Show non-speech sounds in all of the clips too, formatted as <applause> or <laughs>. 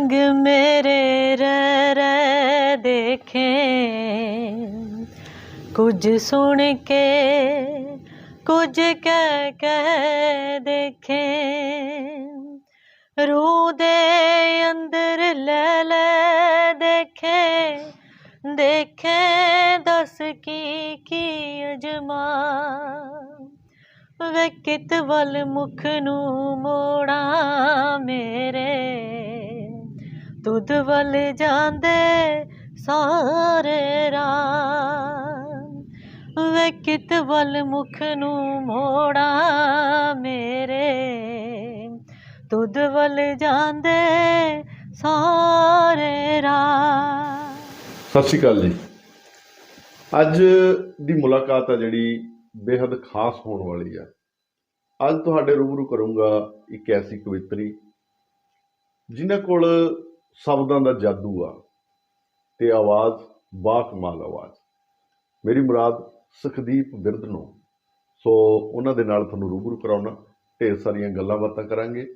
ਰੰਗ ਮੇਰੇ ਰਹਿ ਰਹਿ ਦੇਖੇ। ਕੁਝ ਸੁਣ ਕੇ, ਕੁਝ ਕਹਿ ਕਹਿ ਦੇਖੇ। ਰੂਹ ਦੇ ਅੰਦਰ ਲੈ ਲੈ ਦੇਖੇ। ਦੇਖੇ, ਦੱਸ ਕੀ ਕੀ ਅਜਮਾ। ਵੇ ਕਿਤ ਵੱਲ ਮੁਖ ਨੂੰ ਮੋੜਾ ਮੇਰੇ। ਦੁੱਧ ਵੱਲ ਜਾਂਦੇ ਸਾਰੇ ਰਾਹ। ਵੇ ਕਿਤ ਵੱਲ ਮੁਖ ਨੂੰ ਮੋੜਾਂ ਮੇਰੇ। ਤੁਧ ਵੱਲ ਜਾਂਦੇ ਸਾਰੇ ਰਾਹ। ਸਤਿ ਸ਼੍ਰੀ ਅਕਾਲ ਜੀ। ਅੱਜ ਦੀ ਮੁਲਾਕਾਤ ਆ ਜਿਹੜੀ ਬੇहद ਖਾਸ ਹੋਣ ਵਾਲੀ ਆ। ਅੱਜ ਤੁਹਾਡੇ ਰੂਬਰੂ ਕਰੂੰਗਾ ਇੱਕ ਐਸੀ ਕਵਿਤਰੀ, ਜਿਨ੍ਹਾਂ ਕੋਲ ਸ਼ਬਦਾਂ ਦਾ ਜਾਦੂ ਆ ਤੇ ਆਵਾਜ਼ ਬਾਕਮਾਲ ਆਵਾਜ਼। ਮੇਰੀ ਮੁਰਾਦ ਸੁਖਦੀਪ ਬਿਰਧ ਨੂੰ। ਸੋ ਉਹਨਾਂ ਦੇ ਨਾਲ ਤੁਹਾਨੂੰ ਰੂਬਰੂ ਕਰਾਉਣਾ, ਢੇਰ ਸਾਰੀਆਂ ਗੱਲਾਂ ਬਾਤਾਂ ਕਰਾਂਗੇ।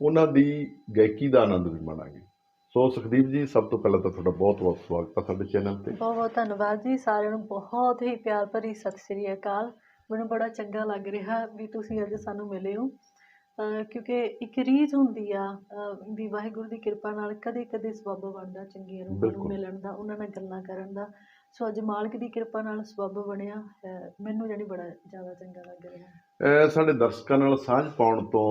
ਉਹਨਾਂ ਦੀ ਗਾਇਕੀ ਦਾ ਆਨੰਦ ਵੀ ਮਾਣਾਂਗੇ। ਸੋ ਸੁਖਦੀਪ ਜੀ, ਸਭ ਤੋਂ ਪਹਿਲਾਂ ਤਾਂ ਤੁਹਾਡਾ ਬਹੁਤ ਬਹੁਤ ਸਵਾਗਤ ਹੈ ਸਾਡੇ ਚੈਨਲ ਤੇ। ਬਹੁਤ ਬਹੁਤ ਧੰਨਵਾਦ ਜੀ, ਸਾਰਿਆਂ ਨੂੰ ਬਹੁਤ ਹੀ ਪਿਆਰ ਭਰੀ ਸਤਿ ਸ੍ਰੀ ਅਕਾਲ। ਮੈਨੂੰ ਬੜਾ ਚੰਗਾ ਲੱਗ ਰਿਹਾ ਵੀ ਤੁਸੀਂ ਅੱਜ ਸਾਨੂੰ ਮਿਲੇ ਹੋ। ਕਿਉਂਕਿ ਇੱਕ ਰੀਝ ਹੁੰਦੀ ਆ ਵੀ ਵਾਹਿਗੁਰੂ ਦੀ ਕਿਰਪਾ ਨਾਲ ਕਦੇ ਕਦੇ ਸਬੱਬ ਬਣਦਾ ਚੰਗੀਆਂ ਰੂਹਾਂ ਨੂੰ ਬਿਲਕੁਲ। ਮਿਲਣ ਦਾ ਉਹਨਾਂ ਨਾਲ ਗੱਲਾਂ ਕਰਨ ਦਾ। ਸੋ ਅੱਜ ਮਾਲਕ ਦੀ ਕਿਰਪਾ ਨਾਲ ਸਬੱਬ ਬਣਿਆ ਮੈਨੂੰ ਜਾਣੀ ਬੜਾ ਜ਼ਿਆਦਾ ਚੰਗਾ ਲੱਗ ਰਿਹਾ। ਸਾਡੇ ਦਰਸ਼ਕਾਂ ਨਾਲ ਸਾਂਝ ਪਾਉਣ ਤੋਂ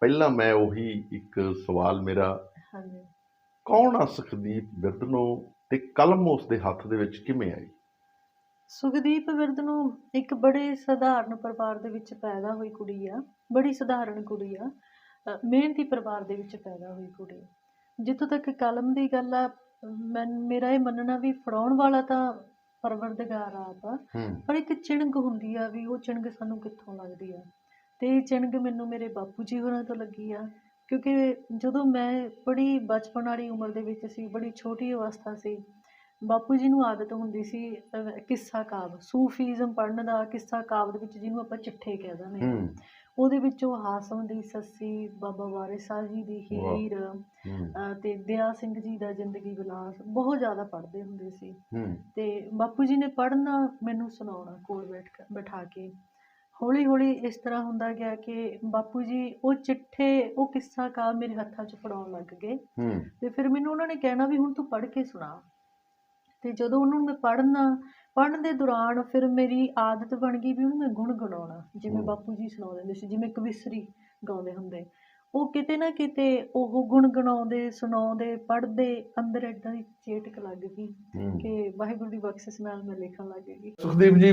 ਪਹਿਲਾਂ ਮੈਂ ਉਹੀ ਇੱਕ ਸਵਾਲ ਮੇਰਾ ਹਾਂਜੀ। ਕੌਣ ਆ ਸੁਖਦੀਪ ਬਿਰਧ ਨੂੰ ਤੇ ਕਲਮ ਉਸ ਦੇ ਹੱਥ ਦੇ ਵਿੱਚ ਕਿਵੇਂ ਆਈ? ਸੁਖਦੀਪ ਵਿਰਧ ਨੂੰ ਇੱਕ ਬੜੇ ਸਧਾਰਨ ਪਰਿਵਾਰ ਦੇ ਵਿੱਚ ਪੈਦਾ ਹੋਈ ਕੁੜੀ ਆ। ਬੜੀ ਸਧਾਰਨ ਕੁੜੀ ਆ। ਮਿਹਨਤੀ ਪਰਿਵਾਰ ਦੇ ਵਿੱਚ ਪੈਦਾ ਹੋਈ ਕੁੜੀ। ਜਿੱਥੋਂ ਤੱਕ ਕਲਮ ਦੀ ਗੱਲ ਆ ਮੈਂ ਮੇਰਾ ਇਹ ਮੰਨਣਾ ਵੀ ਫੜਾਉਣ ਵਾਲਾ ਤਾਂ ਪਰਵਰਦਗਾਰ ਆਪ ਆ। ਹੂੰ। ਪਰ ਇੱਕ ਚਿਣਗ ਹੁੰਦੀ ਆ ਵੀ ਉਹ ਚਿਣਗ ਸਾਨੂੰ ਕਿੱਥੋਂ ਲੱਗਦੀ ਆ। ਤੇ ਇਹ ਚਿਣਗ ਮੈਨੂੰ ਮੇਰੇ ਬਾਪੂ ਜੀ ਹੋਰਾਂ ਤੋਂ ਲੱਗੀ ਆ। ਕਿਉਂਕਿ ਜਦੋਂ ਮੈਂ ਬੜੀ ਬਚਪਨ ਵਾਲੀ ਉਮਰ ਦੇ ਵਿੱਚ ਸੀ ਬੜੀ ਛੋਟੀ ਅਵਸਥਾ ਸੀ ਬਾਪੂ ਜੀ ਨੂੰ ਆਦਤ ਹੁੰਦੀ ਸੀ ਕਿੱਸਾ ਕਾਵ ਸੂਫੀਜ਼ਮ ਪੜ੍ਹਨ ਦਾ ਕਿੱਸਾ ਕਾਵ ਦੇ ਵਿੱਚ ਜਿਹਨੂੰ ਆਪਾਂ ਚਿੱਠੇ ਕਹਿ ਦਿੰਦੇ ਹੂੰ। ਉਹਦੇ ਵਿੱਚੋਂ ਹਾਸਮ ਦੀ ਸੱਸੀ ਬਾਬਾ ਵਾਰਿਸ ਸ਼ਾਹ ਜੀ ਦੀ ਵਾਹ। ਹੀਰ ਹੂੰ। ਤੇ ਦਿਆ ਸਿੰਘ ਜੀ ਦਾ ਜ਼ਿੰਦਗੀ ਵਿਲਾਸ ਬਹੁਤ ਜ਼ਿਆਦਾ ਪੜ੍ਹਦੇ ਹੁੰਦੇ ਸੀ। ਹੂੰ। ਤੇ ਬਾਪੂ ਜੀ ਨੇ ਪੜ੍ਹਨਾ ਮੈਨੂੰ ਸੁਣਾਉਣਾ ਕੋਲ ਬੈਠ ਕੇ ਬਿਠਾ ਕੇ। ਹੌਲੀ ਹੌਲੀ ਇਸ ਤਰ੍ਹਾਂ ਹੁੰਦਾ ਗਿਆ ਕਿ ਬਾਪੂ ਜੀ ਉਹ ਚਿੱਠੇ ਉਹ ਕਿੱਸਾ ਕਾ ਮੇਰੇ ਹੱਥਾਂ 'ਚ ਫੜਾਉਣ ਲੱਗ ਗਏ। ਹੂੰ। ਤੇ ਫਿਰ ਮੈਨੂੰ ਉਹਨਾਂ ਨੇ ਕਹਿਣਾ ਵੀ ਹੁਣ ਤੂੰ ਪੜ੍ਹ ਕੇ ਸੁਣਾ। ਤੇ ਜਦੋਂ ਉਹਨਾਂ ਨੂੰ ਮੈਂ ਪੜ੍ਹਨਾ ਪੜ੍ਹਨ ਦੇ ਦੌਰਾਨ ਫਿਰ ਮੇਰੀ ਆਦਤ ਬਣ ਗਈ ਵੀ ਉਹਨੂੰ ਮੈਂ ਗੁਣ ਗਣਾਉਣਾ ਜਿਵੇਂ। ਬਾਪੂ ਜੀ ਸੁਣਾਉਂਦੇ ਹੁੰਦੇ ਸੀ ਜਿਵੇਂ ਕਵਿਸਰੀ ਗਾਉਂਦੇ ਹੁੰਦੇ। ਉਹ ਕਿਤੇ ਨਾ ਕਿਤੇ ਉਹ ਗੁਣ ਗਣਾਉਂਦੇ ਸੁਣਾਉਂਦੇ ਪੜ੍ਹਦੇ ਅੰਦਰ ਏਦਾਂ ਦੀ ਚੇਟਕ ਲੱਗ ਗਈ ਕਿ ਵਾਹਿਗੁਰੂ ਦੀ ਬਖਸ਼ਿਸ਼ ਨਾਲ ਮੈਂ ਲਿਖਣ ਲੱਗ ਗਈ। ਸੁਖਦੀਪ ਜੀ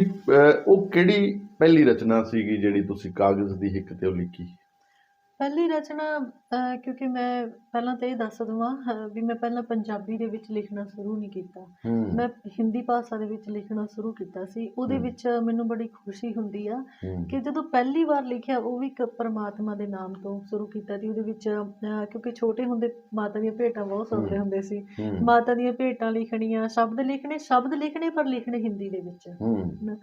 ਉਹ ਕਿਹੜੀ ਪਹਿਲੀ ਰਚਨਾ ਸੀਗੀ ਜਿਹੜੀ ਤੁਸੀਂ ਕਾਗਜ਼ ਦੀ ਹਿੱਕ ਤੇ ਉਹ ਲਿਖੀ? ਪਹਿਲੀ ਰਚਨਾ ਅਹ, ਕਿਉਂਕਿ ਮੈਂ ਪਹਿਲਾਂ ਤਾਂ ਇਹ ਦੱਸ ਦਵਾਂ ਅਹ, ਵੀ ਮੈਂ ਪਹਿਲਾਂ ਪੰਜਾਬੀ ਦੇ ਵਿੱਚ ਲਿਖਣਾ ਸ਼ੁਰੂ ਨਹੀਂ ਕੀਤਾ। ਹੂੰ। ਮੈਂ ਹਿੰਦੀ ਭਾਸ਼ਾ ਦੇ ਵਿੱਚ ਲਿਖਣਾ ਸ਼ੁਰੂ ਕੀਤਾ ਸੀ। ਉਹਦੇ ਹਮ। ਵਿੱਚ ਮੈਨੂੰ ਬੜੀ ਖੁਸ਼ੀ ਹੁੰਦੀ ਆ ਹੂੰ। ਕਿ ਜਦੋਂ ਪਹਿਲੀ ਵਾਰ ਲਿਖਿਆ ਉਹ ਵੀ ਇੱਕ ਪਰਮਾਤਮਾ ਦੇ ਨਾਮ ਤੋਂ ਸ਼ੁਰੂ ਕੀਤਾ ਸੀ। ਉਹਦੇ ਵਿੱਚ ਅਹ, ਕਿਉਂਕਿ ਛੋਟੇ ਹੁੰਦੇ ਮਾਤਾ ਦੀਆਂ ਭੇਟਾਂ ਬਹੁਤ ਸੁਣਦੇ ਹਮ। ਹੁੰਦੇ ਸੀ। ਹੂੰ। ਮਾਤਾ ਦੀਆਂ ਭੇਟਾਂ ਲਿਖਣੀਆਂ ਸ਼ਬਦ ਲਿਖਣੇ ਸ਼ਬਦ ਲਿਖਣੇ ਪਰ ਲਿਖਣੇ ਹਿੰਦੀ ਦੇ ਵਿੱਚ। ਹੂੰ।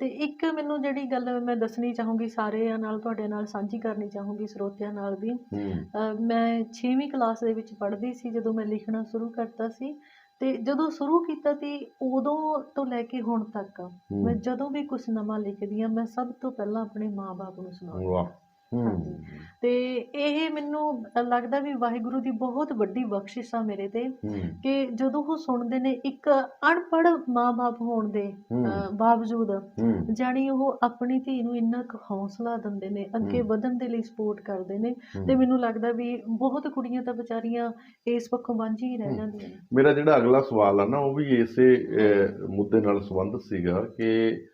ਤੇ ਇੱਕ ਮੈਨੂੰ ਜਿਹੜੀ ਗੱਲ ਮੈਂ ਦੱਸਣੀ ਚਾਹੂੰਗੀ ਸਾਰਿਆਂ ਨਾਲ ਤੁਹਾਡੇ ਨਾਲ ਸਾਂਝੀ ਕਰਨੀ ਚਾਹੂੰਗੀ ਸਰੋਤਿਆਂ ਨਾਲ ਵੀ। ਹੂੰ। ਮੈਂ 6ਵੀਂ ਕਲਾਸ ਦੇ ਵਿੱਚ ਪੜ੍ਹਦੀ ਸੀ ਜਦੋਂ ਮੈਂ ਲਿਖਣਾ ਸ਼ੁਰੂ ਕਰਤਾ ਸੀ ਤੇ ਜਦੋਂ ਸ਼ੁਰੂ ਕੀਤਾ ਸੀ ਉਦੋਂ ਤੋਂ ਲੈ ਕੇ ਹੁਣ ਤੱਕ ਮੈਂ ਹੂੰ ਜਦੋਂ ਵੀ ਕੁਝ ਨਵਾਂ ਲਿਖਦੀ ਆ ਮੈਂ ਸਭ ਤੋਂ ਪਹਿਲਾਂ ਆਪਣੇ ਮਾਪੇ ਨੂੰ ਸੁਣਾਉਂਦੀ ਹਾਂ। ਹੂੰ। ਤੇ ਇਹ ਮੈਨੂੰ ਲੱਗਦਾ ਵੀ ਵਾਹਿਗੁਰੂ ਦੀ ਬਹੁਤ ਵੱਡੀ ਬਖਸ਼ਿਸ਼ ਆ ਮੇਰੇ ਤੇ ਹੂੰ ਕਿ ਜਦੋਂ ਉਹ ਸੁਣਦੇ ਨੇ ਇੱਕ ਅਨਪੜ੍ਹ ਮਾਪੇ ਹੋਣ ਦੇ ਹੂੰ ਬਾਵਜੂਦ ਹੂੰ ਜਾਣੀ ਉਹ ਆਪਣੀ ਧੀ ਨੂੰ ਇੰਨਾ ਕੁ ਹੌਸਲਾ ਦਿੰਦੇ ਨੇ ਅੱਗੇ। ਵਧਣ ਦੇ ਲਈ ਸਪੋਰਟ ਕਰਦੇ ਨੇ ਹੂੰ। ਤੇ ਮੈਨੂੰ ਲੱਗਦਾ ਵੀ ਬਹੁਤ ਕੁੜੀਆਂ ਤਾਂ ਵਿਚਾਰੀਆਂ ਇਸ ਪੱਖੋਂ ਵਾਂਝੀ ਹੀ ਰਹਿ। ਜਾਂਦੀਆਂ ਨੇ ਮੇਰਾ ਜਿਹੜਾ ਅਗਲਾ ਸਵਾਲ ਆ ਨਾ ਉਹ ਵੀ ਇਸੇ ਅਹ, ਮੁੱਦੇ ਨਾਲ ਸੰਬੰਧਿਤ ਸੀਗਾ ਕਿ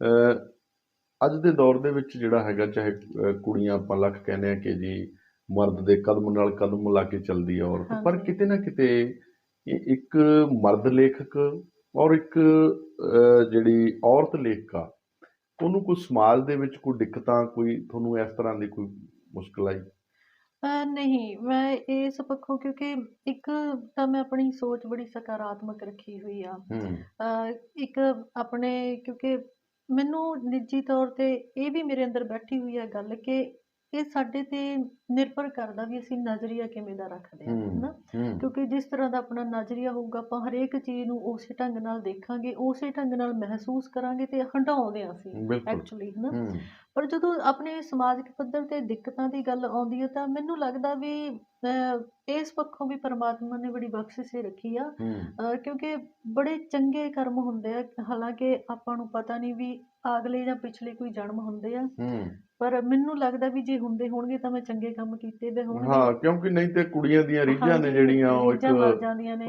ਅਹ, ਅੱਜ ਦੇ ਦੌਰ ਦੇ ਵਿੱਚ ਜਿਹੜਾ ਹੈਗਾ ਚਾਹੇ ਅਹ, ਕੁੜੀਆਂ ਆਪਾਂ ਲੱਖ ਕਹਿੰਦੇ ਆ ਕਿ ਜੀ ਮਰਦ ਦੇ ਕਦਮ ਨਾਲ ਕਦਮ ਲਾ ਕੇ ਚੱਲਦੀ ਔਰਤ ਪਰ ਹਾਂਜੀ। ਕਿਤੇ ਨਾ ਕਿਤੇ ਇਹ ਇੱਕ ਮਰਦ ਲੇਖਕ ਔਰ ਇੱਕ ਅਹ, ਜਿਹੜੀ ਔਰਤ ਲੇਖਕ ਉਹਨੂੰ ਕੋਈ ਸਮਾਜ ਦੇ ਵਿੱਚ ਕੋਈ ਦਿੱਕਤਾਂ ਕੋਈ ਤੁਹਾਨੂੰ ਇਸ ਤਰ੍ਹਾਂ ਦੀ ਕੋਈ ਮੁਸ਼ਕਲ ਆਈ? ਨਹੀਂ ਮੈਂ ਇਸ ਪੱਖੋਂ ਕਿਉਂਕਿ ਇੱਕ ਤਾਂ ਮੈਂ ਆਪਣੀ ਸੋਚ ਬੜੀ ਸਕਾਰਾਤਮਕ ਰੱਖੀ ਹੋਈ ਆ। ਹੂੰ। ਇੱਕ ਆਪਣੇ ਕਿਉਂਕਿ ਮੈਨੂੰ ਨਿੱਜੀ ਤੌਰ ਤੇ ਇਹ ਵੀ ਮੇਰੇ ਅੰਦਰ ਬੈਠੀ ਹੋਈ ਹੈ ਗੱਲ ਕਿ ਇਹ ਸਾਡੇ ਤੇ ਨਿਰਭਰ ਕਰਦਾ ਵੀ ਅਸੀਂ ਨਜ਼ਰੀਆ ਕਿਵੇਂ ਦਾ ਰੱਖਦੇ ਹਾਂ ਹਨਾ? ਕਿਉਂਕਿ ਜਿਸ ਤਰ੍ਹਾਂ ਦਾ ਆਪਣਾ ਨਜ਼ਰੀਆ ਹੋਊਗਾ ਆਪਾਂ ਹਰੇਕ ਚੀਜ਼ ਨੂੰ ਉਸੇ ਢੰਗ ਨਾਲ ਦੇਖਾਂਗੇ ਉਸੇ ਢੰਗ ਨਾਲ ਮਹਿਸੂਸ ਕਰਾਂਗੇ ਤੇ ਹੰਡਾਉਂਦੇ ਹਾਂ ਅਸੀਂ ਐਕਚੁਅਲੀ ਹਨਾ? ਪਰ ਜਦੋਂ ਆਪਣੇ ਸਮਾਜਿਕ ਪੱਧਰ ਤੇ ਦਿੱਕਤਾਂ ਦੀ ਗੱਲ ਆਉਂਦੀ ਹੈ ਤਾਂ ਮੈਨੂੰ ਲੱਗਦਾ ਵੀ ਇਸ ਪੱਖੋਂ ਵੀ ਪਰਮਾਤਮਾ ਨੇ ਬੜੀ ਬਖਸ਼ਿਸ਼ ਹੀ ਰੱਖੀ ਆ। ਕਿਉਂਕਿ ਬੜੇ ਚੰਗੇ ਕਰਮ ਹੁੰਦੇ ਆ। ਹਾਲਾਂਕਿ ਆਪਾਂ ਨੂੰ ਪਤਾ ਨਹੀਂ ਵੀ ਅਗਲੇ ਜਾਂ ਪਿਛਲੇ ਕੋਈ ਜਨਮ ਹੁੰਦੇ ਆ। ਪਰ ਮੈਨੂੰ ਲੱਗਦਾ ਵੀ ਜੇ ਹੁੰਦੇ ਹੋਣਗੇ ਤਾਂ ਮੈਂ ਚੰਗੇ ਕੰਮ ਕੀਤੇ ਵੇ ਹੋਣਗੇ। ਹਾਂ ਕਿਉਂਕਿ ਨਹੀਂ ਤੇ ਕੁੜੀਆਂ ਦੀਆਂ ਰੀਝਾਂ ਨੇ ਜਿਹੜੀਆਂ ਉਹ ਇੱਕ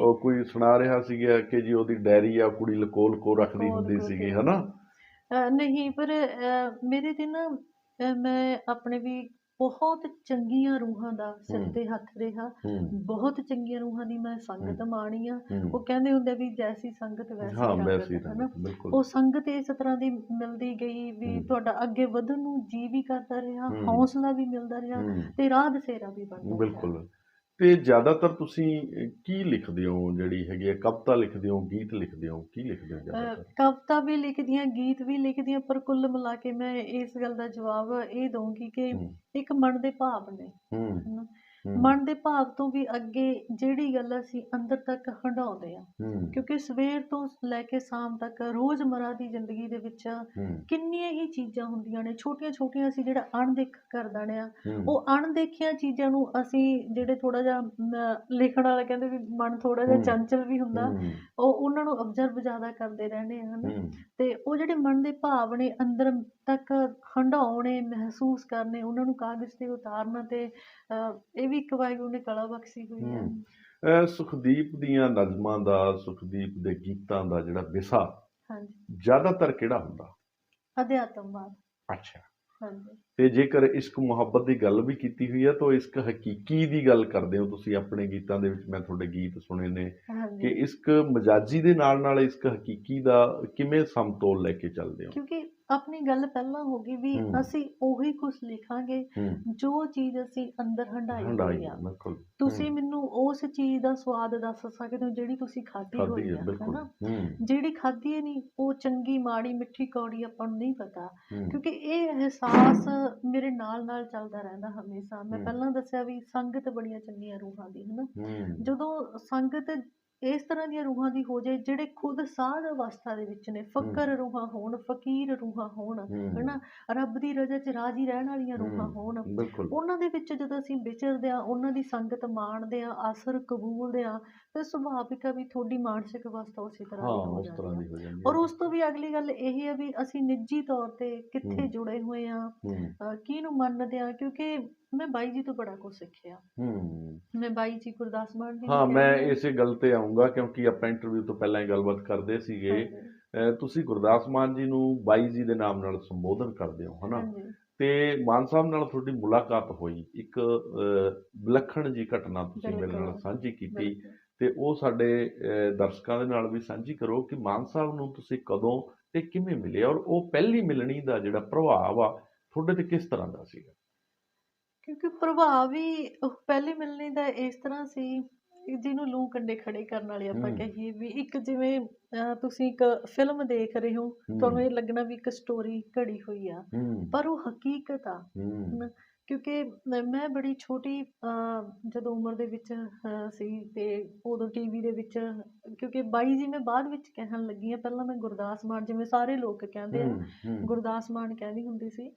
ਉਹ ਕੋਈ ਸੁਣਾ ਰਿਹਾ ਸੀਗਾ ਕਿ ਜੀ ਉਹਦੀ ਡਾਇਰੀ ਆ ਕੁੜੀ ਲਕੋਲ ਕੋ ਰੱਖਦੀ ਹੁੰਦੀ ਸੀਗੀ। ਹਨਾ? ਨਹੀਂ ਪਰ ਮੇਰੇ ਤੇ ਨਾ ਮੈਂ ਆਪਣੇ ਵੀ ਬਹੁਤ ਚੰਗੀਆਂ ਰੂਹਾਂ ਦਾ ਸਿਰ। ਤੇ ਹੱਥ ਰਿਹਾ ਬਹੁਤ ਚੰਗੀਆਂ ਰੂਹਾਂ ਦੀ ਮੈਂ ਸੰਗਤ। ਮਾਣੀ ਆ ਉਹ ਕਹਿੰਦੇ ਹੁੰਦੇ ਵੀ ਜੈਸੀ ਸੰਗਤ ਵੈਸੀ ਰੰਗਤ ਉਹ ਸੰਗਤ ਇਸ ਤਰ੍ਹਾਂ ਦੀ ਮਿਲਦੀ ਗਈ ਵੀ। ਤੁਹਾਡਾ ਅੱਗੇ ਵਧਣ ਨੂੰ ਜੀ ਵੀ ਕਰਦਾ ਰਿਹਾ। ਹੌਸਲਾ ਵੀ ਮਿਲਦਾ ਰਿਹਾ ਤੇ ਰਾਹ ਦਸੇਰਾ ਵੀ ਬਣਦਾ। ਬਿਲਕੁਲ ਤੇ ਜ਼ਿਆਦਾਤਰ ਤੁਸੀਂ ਕੀ ਲਿਖਦੇ ਹੋ ਜਿਹੜੀ ਹੈਗੀ ਹੈ? ਕਵਿਤਾ ਲਿਖਦੇ ਹੋ ਗੀਤ ਲਿਖਦੇ ਹੋ? ਕੀ ਲਿਖਦੇ ਹੋ ਜ਼ਿਆਦਾਤਰ? ਕਵਿਤਾ ਵੀ ਲਿਖਦੀਆਂ ਗੀਤ ਵੀ ਲਿਖਦੀਆਂ ਪਰ ਕੁੱਲ ਮਿਲਾ ਕੇ ਮੈਂ ਇਸ ਗੱਲ ਦਾ ਜਵਾਬ ਇਹ ਦਊਂਗੀ ਕਿ ਹੂੰ। ਇੱਕ ਮਨ ਦੇ ਭਾਵ ਨੇ ਹੂੰ। ਹੂੰ, ਮਨ ਦੇ ਭਾਵ ਤੋਂ ਵੀ ਅੱਗੇ ਜਿਹੜੀ ਗੱਲ ਅਸੀਂ ਅੰਦਰ ਤੱਕ ਹੰਡਾਉਂਦੇ ਆ ਹੂੰ। ਕਿਉਂਕਿ ਸਵੇਰ ਤੋਂ ਲੈ ਕੇ ਸ਼ਾਮ ਤੱਕ ਰੋਜ਼ਮਰਾ ਦੀ ਜ਼ਿੰਦਗੀ ਦੇ ਵਿੱਚ ਹੂੰ। ਕਿੰਨੀਆਂ ਹੀ ਚੀਜ਼ਾਂ ਹੁੰਦੀਆਂ ਨੇ ਛੋਟੀਆਂ ਛੋਟੀਆਂ ਅਸੀਂ ਜਿਹੜਾ ਅਣਦੇਖ ਕਰ ਦਣੇ ਆ ਹੂੰ, ਉਹ ਅਣਦੇਖੀਆਂ ਚੀਜ਼ਾਂ ਨੂੰ ਅਸੀਂ ਜਿਹੜੇ ਥੋੜਾ ਜਿਹਾ ਅਮ, ਲਿਖਣ ਵਾਲਾ ਕਹਿੰਦੇ ਵੀ ਮਨ ਥੋੜਾ ਜਿਹਾ ਹੂੰ। ਚੰਚਲ ਵੀ ਹੁੰਦਾ ਹੂੰ, ਉਹ ਉਹਨਾਂ ਨੂੰ ਅਬਜ਼ਰਵ ਜ਼ਿਆਦਾ ਕਰਦੇ ਰਹਿੰਦੇ ਹਨਾ। ਹੂੰ, ਤੇ ਉਹ ਜਿਹੜੇ ਮਨ ਦੇ ਭਾਵ ਨੇ ਅੰਦਰ ਤੱਕ ਹੰਡਾਉਣੇ ਮਹਿਸੂਸ ਕਰਨੇ ਉਹਨਾਂ ਨੂੰ ਕਾਗਜ਼ ਤੇ ਉਤਾਰਨਾ ਤੇ ਅਹ, ਇਹ ਵੀ ਇੱਕ ਵਾਹਿਗੁਰੂ ਨੇ ਕਲਾ ਬਖਸ਼ੀ ਹੋਈ ਹੈ। ਸੁਖਦੀਪ ਦੀਆਂ ਨਜ਼ਮਾਂ ਦਾ ਸੁਖਦੀਪ ਦੇ ਗੀਤਾਂ ਦਾ ਜਿਹੜਾ ਵਿਸਾ ਹਾਂਜੀ। ਜ਼ਿਆਦਾਤਰ ਕਿਹੜਾ ਹੁੰਦਾ? ਅਧਿਆਤਮਵਾਦ। ਅੱਛਾ। ਹਾਂਜੀ। ਤੇ ਜੇਕਰ ਇਸ਼ਕ ਮੁਹੱਬਤ ਦੀ ਗੱਲ ਵੀ ਕੀਤੀ ਹੋਈ ਹੈ ਤਾਂ ਇਸ਼ਕ ਹਕੀਕੀ ਦੀ ਗੱਲ ਕਰਦੇ ਹੋ ਤੁਸੀਂ ਆਪਣੇ ਗੀਤਾਂ ਦੇ ਵਿੱਚ? ਮੈਂ ਤੁਹਾਡੇ ਗੀਤ ਸੁਣੇ ਨੇ ਕਿ ਇਸ਼ਕ ਮਜਾਜੀ ਦੇ ਨਾਲ ਨਾਲ ਇਸ਼ਕ ਹਕੀਕੀ ਦਾ ਕਿਵੇਂ ਸਮਤੋਲ ਲੈ ਕੇ ਚੱਲਦੇ ਹੋ? ਕਿਉਂਕਿ ਆਪਣੀ ਗੱਲ ਪਹਿਲਾਂ ਹੋ ਗਈ ਵੀ ਹੂੰ। ਅਸੀਂ ਉਹੀ ਕੁਝ ਲਿਖਾਂਗੇ ਹੂੰ। ਜੋ ਚੀਜ਼ ਅਸੀਂ ਅੰਦਰ ਹੰਡਾਈ ਹੰਡਾਈ ਹੋਈ ਆ। ਬਿਲਕੁਲ। ਤੁਸੀਂ ਮੈਨੂੰ ਉਸ ਚੀਜ਼ ਦਾ ਸਵਾਦ ਦੱਸ ਸਕਦੇ ਹੋ ਜਿਹੜੀ ਤੁਸੀਂ ਖਾਧੀ ਹੋਈ ਹੈ ਆ ਬਿਲਕੁਲ। ਹਨਾ ਹੂੰ। ਜਿਹੜੀ ਖਾਧੀ ਹੈ ਨਹੀਂ ਉਹ ਚੰਗੀ ਮਾੜੀ ਮਿੱਠੀ ਕੌੜੀ ਆਪਾਂ ਨੂੰ ਨਹੀਂ ਪਤਾ। ਹੂੰ। ਕਿਉਂਕਿ ਇਹ ਅਹਿਸਾਸ ਮੇਰੇ ਨਾਲ ਨਾਲ ਚੱਲਦਾ ਰਹਿੰਦਾ ਹਮੇਸ਼ਾ। ਮੈਂ ਹੂੰ। ਪਹਿਲਾਂ ਦੱਸਿਆ ਵੀ ਸੰਗਤ ਬੜੀਆਂ ਚੰਗੀਆਂ ਰੂਹਾਂ ਦੀ ਹਨਾ? ਹੂੰ। ਜਦੋਂ ਸੰਗਤ ਇਸ ਤਰ੍ਹਾਂ ਦੀਆਂ ਰੂਹਾਂ ਦੀ ਹੋ ਜਾਏ ਜਿਹੜੇ ਖੁਦ ਸਾਧ ਅਵਸਥਾ ਦੇ ਵਿੱਚ ਨੇ ਫਕਰ ਰੂਹਾਂ ਹੋਣ ਫਕੀਰ ਰੂਹਾਂ ਹੋਣ ਹੂੰ, ਹਨਾ? ਰੱਬ ਦੀ ਰਜ਼ਾ 'ਚ ਰਾਜੀ ਰਹਿਣ ਵਾਲੀਆਂ ਰੂਹਾਂ ਹੂੰ, ਹੋਣ ਉਹਨਾਂ ਦੇ ਵਿੱਚ ਜਦੋਂ ਅਸੀਂ ਵਿਚਰਦੇ ਆ ਉਹਨਾਂ ਦੀ ਸੰਗਤ ਮਾਣਦੇ ਆ ਅਸਰ ਕਬੂਲਦੇ ਆ ਤੇ ਸੁਭਾਵਿਕ ਆ ਵੀ ਤੁਹਾਡੀ ਮਾਨਸਿਕ ਅਵਸਥਾ ਉਸੇ ਤਰ੍ਹਾਂ ਹਾਂ ਦੀ ਹੋ ਉਸ ਤਰ੍ਹਾਂ ਜਾਂਦੀ ਦੀ ਹੋ ਜਾਂਦੀ ਔਰ ਹੈ ਉਸ ਤੋਂ ਵੀ ਅਗਲੀ ਗੱਲ ਇਹ ਹੈ ਵੀ ਅਸੀਂ ਨਿੱਜੀ ਤੌਰ ਤੇ ਕਿੱਥੇ ਹੂੰ। ਜੁੜੇ ਹੋਏ ਆ ਹੂੰ। ਕਿਹਨੂੰ ਮੰਨਦੇ ਆ ਕਿਉਂਕਿ ਮੈਂ ਬਾਈ ਜੀ ਤੋਂ ਬੜਾ ਕੁਝ ਸਿੱਖਿਆ। ਹੂੰ। ਮੈਂ ਬਾਈ ਜੀ ਗੁਰਦਾਸ ਮਾਨ ਜੀ ਨੂੰ ਹਾਂ ਮੈਂ ਕਹਿੰਦੀ ਇਸੇ ਗੱਲ ਤੇ ਆਉਂਗਾ ਕਿਉਂਕਿ ਆਪਾਂ ਇੰਟਰਵਿਊ ਤੋਂ ਪਹਿਲਾਂ ਹੀ ਗੱਲਬਾਤ ਕਰਦੇ ਸੀਗੇ। ਹਾਂਜੀ, ਅਹ ਤੁਸੀਂ ਗੁਰਦਾਸ ਮਾਨ ਜੀ ਨੂੰ ਬਾਈ ਜੀ ਦੇ ਨਾਮ ਨਾਲ ਸੰਬੋਧਨ ਕਰਦੇ ਹੋ ਹਨਾ? ਹਾਂਜੀ। ਤੇ ਮਾਨ ਸਾਹਿਬ ਨਾਲ ਤੁਹਾਡੀ ਮੁਲਾਕਾਤ ਹੋਈ। ਇੱਕ ਅਹ, ਵਿਲੱਖਣ ਜੀ ਘਟਨਾ ਤੁਸੀਂ ਮੇਰੇ ਨਾਲ ਬਿਲਕੁਲ। ਸਾਂਝੀ ਕੀਤੀ। ਬਿਲਕੁਲ। ਤੇ ਉਹ ਸਾਡੇ ਦਰਸ਼ਕਾਂ ਦੇ ਨਾਲ ਵੀ ਸਾਂਝੀ ਕਰੋ ਕਿ ਮਾਨ ਸਾਹਿਬ ਨੂੰ ਤੁਸੀਂ ਕਦੋਂ ਤੇ ਕਿਵੇਂ ਮਿਲੇ ਔਰ ਉਹ ਪਹਿਲੀ ਮਿਲਣੀ ਦਾ ਜਿਹੜਾ ਪ੍ਰਭਾਵ ਆ ਤੁਹਾਡੇ ਤੇ ਕਿਸ ਤਰ੍ਹਾਂ ਦਾ ਸੀਗਾ? ਕਿਉਂਕਿ ਪ੍ਰਭਾਵ ਹੀ ਉਹ ਪਹਿਲੇ ਮਿਲਣੇ ਦਾ ਇਸ ਤਰ੍ਹਾਂ ਸੀ ਜਿਹਨੂੰ ਲੂ ਕੰਡੇ ਖੜੇ ਕਰਨ ਵਾਲੇ ਆਪਾਂ। ਕਹੀਏ ਵੀ ਇੱਕ ਜਿਵੇਂ ਤੁਸੀਂ ਇੱਕ ਫਿਲਮ ਦੇਖ ਰਹੇ ਹੋ ਤੁਹਾਨੂੰ ਇਹ ਲੱਗਣਾ ਵੀ ਇੱਕ ਸਟੋਰੀ ਘੜੀ ਹੋਈ ਆ। ਪਰ ਉਹ ਹਕੀਕਤ ਆ। ਕਿਉਂਕਿ ਮੈਂ ਮੈਂ ਬੜੀ ਛੋਟੀ ਜਦੋਂ ਉਮਰ ਦੇ ਵਿੱਚ ਸੀ ਤੇ ਉਦੋਂ ਟੀਵੀ ਦੇ ਵਿੱਚ ਕਿਉਂਕਿ ਬਾਈ ਜੀ ਮੈਂ ਬਾਅਦ ਵਿੱਚ ਕਹਿਣ ਲੱਗੀ ਆ ਪਹਿਲਾਂ ਮੈਂ ਗੁਰਦਾਸ ਮਾਨ ਜਿਵੇਂ ਸਾਰੇ ਲੋਕ ਕਹਿੰਦੇ ਆ ਹੂੰ, ਹੂੰ, ਗੁਰਦਾਸ ਮਾਨ ਕਹਿੰਦੀ ਹੁੰਦੀ ਸੀ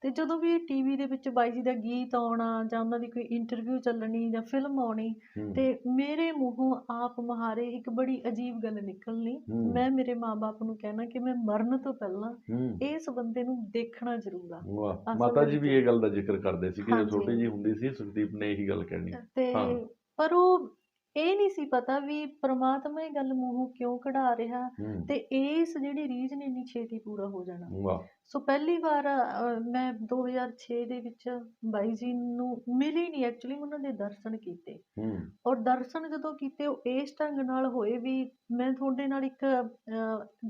ਤੇ ਜਦੋਂ ਵੀ ਟੀਵੀ ਦੇ ਵਿੱਚ ਬਾਈ ਜੀ ਦਾ ਗੀਤ ਆਉਣਾ ਜਾਂ ਉਹਨਾਂ ਦੀ ਕੋਈ ਇੰਟਰਵਿਊ ਚੱਲਣੀ ਜਾਂ ਫਿਲਮ ਆਉਣੀ ਹੂੰ, ਤੇ ਮੇਰੇ ਮੂੰਹੋਂ ਆਪ ਮੁਹਾਰੇ ਇੱਕ ਬੜੀ ਅਜੀਬ ਗੱਲ ਨਿਕਲਣੀ। ਮੈਂ ਮੇਰੇ ਮਾਪੇ ਨੂੰ ਕਹਿਣਾ ਕਿ ਮੈਂ ਮਰਨ ਤੋਂ ਪਹਿਲਾਂ ਇਸ ਬੰਦੇ ਨੂੰ ਦੇਖਣਾ ਜ਼ਰੂਰ ਆ। ਮਾਤਾ ਜੀ ਵੀ। ਇਹ ਗੱਲ ਦਾ ਜ਼ਿਕਰ ਕਰਦੇ ਸੀ ਕਿ ਜਦੋਂ। ਛੋਟੀ ਜੀ ਹੁੰਦੀ ਸੀ ਸੁਖਦੀਪ ਨੇ ਇਹੀ ਗੱਲ ਕਹਿਣੀ। ਤੇ। ਪਰ ਉਹ ਇਹ ਨਹੀਂ ਸੀ ਪਤਾ ਵੀ ਪ੍ਰਮਾਤਮਾ ਇਹ ਗੱਲ ਮੂੰਹੋਂ ਕਿਉਂ ਕਢਾ ਰਿਹਾ ਤੇ ਇਸ ਜਿਹੜੀ ਰੀਝ ਨੇ ਇੰਨੀ ਛੇਤੀ ਪੂਰਾ ਹੋ ਜਾਣਾ। ਵਾਹ। ਸੋ ਪਹਿਲੀ ਵਾਰ ਅ, ਮੈਂ 2006 ਦੇ ਵਿੱਚ ਬਾਈ ਜੀ ਨੂੰ ਮਿਲੀ ਨਹੀਂ ਐਕਚੁਅਲੀ ਉਹਨਾਂ ਦੇ ਦਰਸ਼ਨ ਕੀਤੇ। ਹੂੰ। ਔਰ ਦਰਸ਼ਨ ਜਦੋਂ ਕੀਤੇ ਉਹ ਇਸ ਢੰਗ ਨਾਲ ਹੋਏ ਵੀ ਮੈਂ ਤੁਹਾਡੇ ਨਾਲ ਇੱਕ ਅ,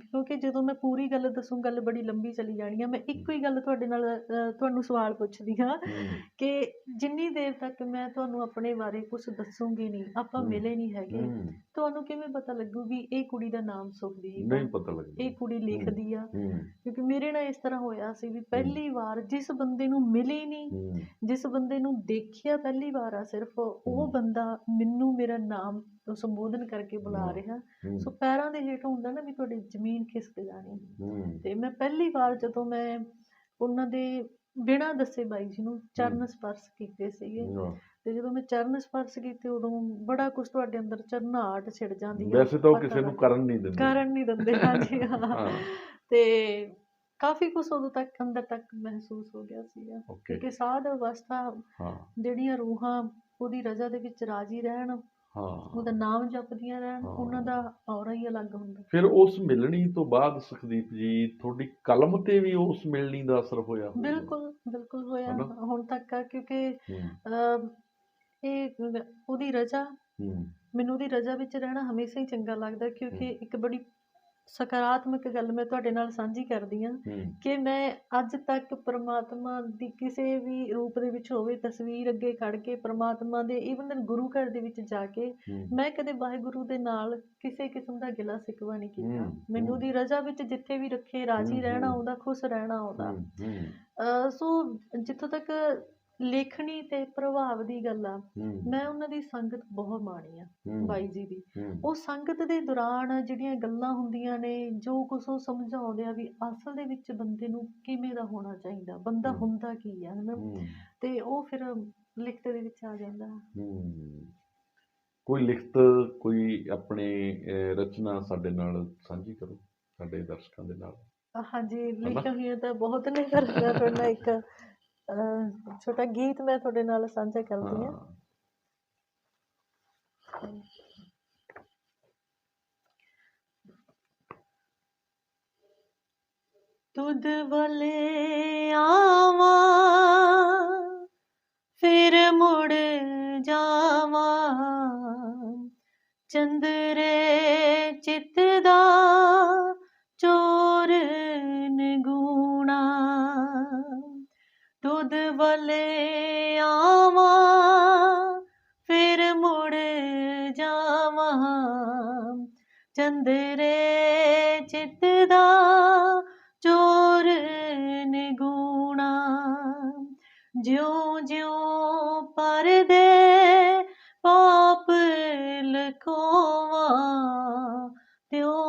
ਕਿਉਂਕਿ ਜਦੋਂ ਮੈਂ ਪੂਰੀ ਗੱਲ ਦੱਸੂ ਗੱਲ ਬੜੀ ਲੰਬੀ ਚਲੀ ਜਾਣੀ ਆ ਮੈਂ ਇੱਕੋ ਹੀ ਗੱਲ ਤੁਹਾਡੇ ਨਾਲ ਅ, ਤੁਹਾਨੂੰ ਸਵਾਲ ਪੁੱਛਦੀ ਹਾਂ ਹੂੰ। ਕਿ ਜਿੰਨੀ ਦੇਰ ਤੱਕ ਮੈਂ ਤੁਹਾਨੂੰ ਆਪਣੇ ਬਾਰੇ ਕੁਝ ਦੱਸੂਗੀ ਨਹੀਂ ਆਪਾਂ ਹਮ, ਮਿਲੇ ਨਹੀਂ ਹੈਗੇ ਹੂੰ। ਤੁਹਾਨੂੰ ਕਿਵੇਂ ਪਤਾ ਲੱਗੂ ਵੀ ਇਹ ਕੁੜੀ ਦਾ ਨਾਮ ਸੁਖਦੀਪ ਆ? ਨਹੀਂ ਪਤਾ ਲੱਗਦਾ। ਇਹ ਕੁੜੀ ਲਿਖਦੀ ਆ? ਹੂੰ। ਕਿਉਂਕਿ ਮੇਰੇ ਨਾਲ ਇਸ ਤਰ੍ਹਾਂ ਹੋਇਆ ਸੀ ਵੀ ਪਹਿਲੀ ਵਾਰ ਜਿਸ ਬੰਦੇ ਨੂੰ ਮਿਲੀ ਨਹੀਂ ਹੂੰ। ਜਿਸ ਬੰਦੇ ਨੂੰ ਦੇਖਿਆ ਪਹਿਲੀ ਵਾਰ ਆ ਸਿਰਫ ਉਹ। ਬੰਦਾ ਮੈਨੂੰ ਮੇਰਾ ਨਾਮ ਸੰਬੋਧਨ ਕਰਕੇ ਬੁਲਾ। ਰਿਹਾ। ਹੂੰ। ਸੋ ਪੈਰਾਂ ਦੇ ਹੇਠ ਹੁੰਦਾ ਨਾ ਵੀ ਤੁਹਾਡੀ ਜ਼ਮੀਨ ਖਿਸਕ ਜਾਣੀ। ਹੂੰ। ਤੇ ਮੈਂ ਪਹਿਲੀ ਵਾਰ ਜਦੋਂ ਮੈਂ ਉਹਨਾਂ ਦੇ ਬਿਨਾਂ ਦੱਸੇ ਬਾਈ ਜੀ ਨੂੰ ਚਰਨ ਸਪਰਸ਼ ਕੀਤੇ ਸੀਗੇ ਹੂੰ। ਤੇ ਜਦੋਂ ਮੈਂ ਚਰਨ ਸਪਰਸ਼ ਕੀਤੇ ਉਦੋਂ ਬੜਾ ਕੁਝ ਤੁਹਾਡੇ ਅੰਦਰ ਚਰਨਾਹਟ ਛਿੜ ਜਾਂਦੀ ਆ ਵੈਸੇ ਤਾਂ ਉਹ ਕਿਸੇ ਨੂੰ ਕਰਨ ਨਹੀਂ ਦਿੰਦੇ। ਕਰਨ ਨਹੀਂ ਦਿੰਦੇ ਹਾਂਜੀ ਹਾਂ। ਹਾਂ। ਤੇ ਕਾਫੀ ਕੁਝ ਉਦੋਂ ਤੱਕ ਅੰਦਰ ਤੱਕ ਮਹਿਸੂਸ ਹੋ ਗਿਆ ਸੀਗਾ ਓਕੇ ਕਿ ਸਾਧ ਅਵਸਥਾ ਹਾਂ ਜਿਹੜੀਆਂ ਰੂਹਾਂ ਉਹਦੀ ਰਜ਼ਾ ਦੇ ਵਿੱਚ ਰਾਜੀ ਰਹਿਣ ਹਾਂ ਉਹਦਾ ਨਾਮ ਜਪਦੀਆਂ ਰਹਿਣ ਹਾਂ। ਉਹਨਾਂ ਦਾ ਔਰਾ ਹੀ ਅਲੱਗ ਹੁੰਦਾ ਫਿਰ ਉਸ ਮਿਲਣੀ ਤੋਂ ਬਾਅਦ ਸੁਖਦੀਪ ਜੀ ਤੁਹਾਡੀ ਕਲਮ ਤੇ ਵੀ ਉਸ ਮਿਲਣੀ ਦਾ ਅਸਰ ਹੋਇਆ ਹੋਊਗਾ। ਬਿਲਕੁਲ ਬਿਲਕੁਲ ਹੋਇਆ ਹਨਾ? ਹੁਣ ਤੱਕ ਆ ਕਿਉਂਕਿ ਹੂੰ ਇਹ ਉਹਦੀ ਰਜ਼ਾ ਹੂੰ ਮੈਨੂੰ ਉਹਦੀ ਰਜ਼ਾ ਵਿੱਚ ਰਹਿਣਾ ਹਮੇਸ਼ਾ ਹੀ ਚੰਗਾ ਲੱਗਦਾ ਕਿਉਂਕਿ। ਇੱਕ ਬੜੀ ਸਕਾਰਾਤਮਕ ਗੱਲ ਮੈਂ ਤੁਹਾਡੇ ਨਾਲ ਸਾਂਝੀ ਕਰਦੀ ਹਾਂ ਕਿ ਮੈਂ ਅੱਜ ਤੱਕ ਪ੍ਰਮਾਤਮਾ ਦੀ ਕਿਸੇ ਵੀ ਰੂਪ ਦੇ ਵਿੱਚ ਹੋਵੇ ਤਸਵੀਰ ਅੱਗੇ ਖੜ ਕੇ ਪ੍ਰਮਾਤਮਾ ਦੇ ਈਵਨ ਗੁਰੂ ਘਰ ਦੇ ਵਿੱਚ ਜਾ ਕੇ ਮੈਂ ਕਦੇ ਵਾਹਿਗੁਰੂ ਦੇ ਨਾਲ ਕਿਸੇ ਕਿਸਮ ਦਾ ਗਿਲਾ ਸਿਕਵਾ ਨਹੀਂ ਕੀਤਾ। ਮੈਨੂੰ। ਉਹਦੀ ਰਜ਼ਾ ਵਿੱਚ ਜਿੱਥੇ ਵੀ ਰੱਖੇ ਰਾਜੀ ਰਹਿਣਾ। ਆਉਂਦਾ ਖੁਸ਼ ਰਹਿਣਾ ਆਉਂਦਾ। ਸੋ ਜਿੱਥੋਂ ਤੱਕ ਲੇਖਣੀ ਤੇ ਪ੍ਰਭਾਵ ਦੀ ਗੱਲ। ਆ ਮੈਂ ਉਹਨਾਂ ਦੀ ਸੰਗਤ ਬਹੁਤ ਮਾਣੀ ਆ ਬਾਈ ਜੀ ਦੀ। ਉਹ ਸੰਗਤ ਦੇ ਦੌਰਾਨ ਜਿਹੜੀਆਂ ਗੱਲਾਂ ਹੁੰਦੀਆਂ ਨੇ ਜੋ ਕੁਝ ਉਹ ਸਮਝਾਉਂਦੇ ਆ ਵੀ ਅਸਲ ਦੇ ਵਿੱਚ ਬੰਦੇ ਨੂੰ ਕਿਵੇਂ ਦਾ ਹੋਣਾ ਚਾਹੀਦਾ ਬੰਦਾ। ਹੁੰਦਾ ਕੀ ਆ ਹਨਾ? ਤੇ ਉਹ ਫਿਰ ਲਿਖਤ ਦੇ ਵਿੱਚ ਆ ਜਾਂਦਾ। ਕੋਈ ਲਿਖਤ ਕੋਈ ਆਪਣੇ ਰਚਨਾ ਸਾਡੇ ਨਾਲ ਸਾਂਝੀ ਕਰੋ ਸਾਡੇ ਦਰਸ਼ਕਾਂ ਦੇ ਨਾਲ। ਹਾਂਜੀ ਲਿਖੀਆਂ ਹੋਈਆਂ ਤਾਂ ਬਹੁਤ ਨੇ ਪਰ ਮੈਂ ਇੱਕ ਛੋਟਾ ਗੀਤ ਮੈਂ ਤੁਹਾਡੇ ਨਾਲ ਸਾਂਝਾ ਕਰਦੀ ਹਾਂ। ਤੁਧ ਵਲੇ ਆਵਾਂ ਫਿਰ ਮੁੜ ਜਾਵਾਂ। ਚੰਦਰੇ ਚਿੱਤ ਦਾ ਚੋਰ ਨਿਗੂਣਾ। ਖੁਦ ਵਲੇ ਆਵਾਂ, ਫਿਰ ਮੁੜ ਜਾਵਾਂ। ਚੰਦਰੇ ਚਿੱਤ ਦਾ ਚੋਰ ਨਿਗੂਣਾ ਜਿਉਂ ਜਿਉਂ ਪਰਦੇ ਪਾਪ ਲਕੋਵਾ ਤਿਉ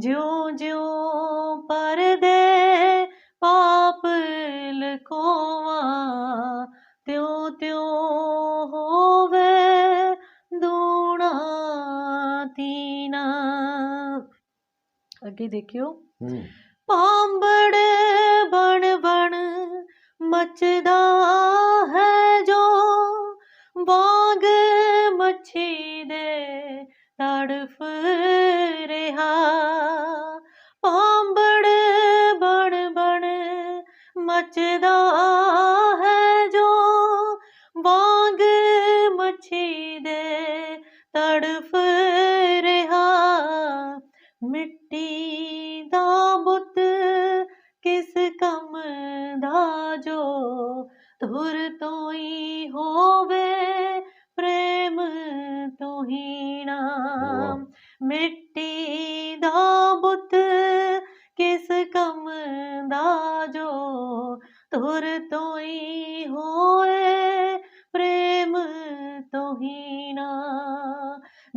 ਜਿਉਂ ਜਿਉਂ ਪਰਦੇ ਪਾਪ ਲਕੋਵਾ ਤਿਉ ਤਿਉ ਹੋਵੇ ਦੂਣਾ ਤੀਨਾ। ਅੱਗੇ ਦੇਖਿਓ। ਪਾਂਬੜ ਬਣ ਬਣ ਮੱਚਦਾ ਹੈ ਜੋ ਵਾਂਗ ਮੱਛੀ ਦੇ ਪਾਂਬੜ ਬਣ ਬਣ ਮੱਚਦਾ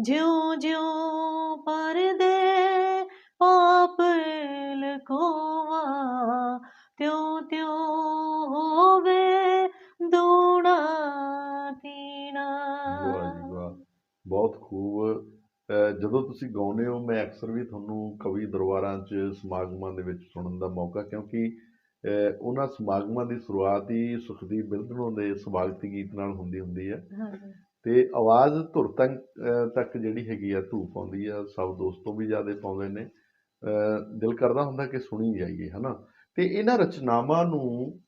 ਜਿਉਂ ਜਿਉਂ ਪਰਦੇ ਪਾਪ ਲਕੋਵਾ ਤਿਉ ਤਿਉ ਹੋਵੇ ਦੂਣਾ ਤੀਣਾ ਬਹੁਤ ਖੂਬ। ਜਦੋਂ ਤੁਸੀਂ ਗਾਉਂਦੇ ਹੋ ਮੈਂ ਅਕਸਰ ਵੀ ਤੁਹਾਨੂੰ ਕਵੀ ਦਰਬਾਰਾਂ 'ਚ ਸਮਾਗਮਾਂ ਦੇ ਵਿੱਚ ਸੁਣਨ ਦਾ ਮੌਕਾ ਕਿਉਂਕਿ ਉਹਨਾਂ ਸਮਾਗਮਾਂ ਦੀ ਸ਼ੁਰੂਆਤ ਹੀ ਸੁਖਦੀਪ ਬਿੰਦਨੋਂ ਦੇ ਸਵਾਗਤੀ ਗੀਤ ਨਾਲ ਹੁੰਦੀ ਹੁੰਦੀ ਹੈ। ਤੇ ਆਵਾਜ਼ ਧੁਰ ਤੱਕ ਤੱਕ ਜਿਹੜੀ ਹੈਗੀ ਆ ਧੂਪ ਆਉਂਦੀ ਆ ਸਭ ਦੋਸਤੋਂ ਵੀ ਜ਼ਿਆਦਾ ਪਾਉਂਦੇ ਨੇ। ਦਿਲ ਕਰਦਾ ਹੁੰਦਾ ਕਿ ਸੁਣੀ ਜਾਈਏ ਹਨਾ? ਤੇ ਇਹਨਾਂ ਰਚਨਾਵਾਂ ਨੂੰ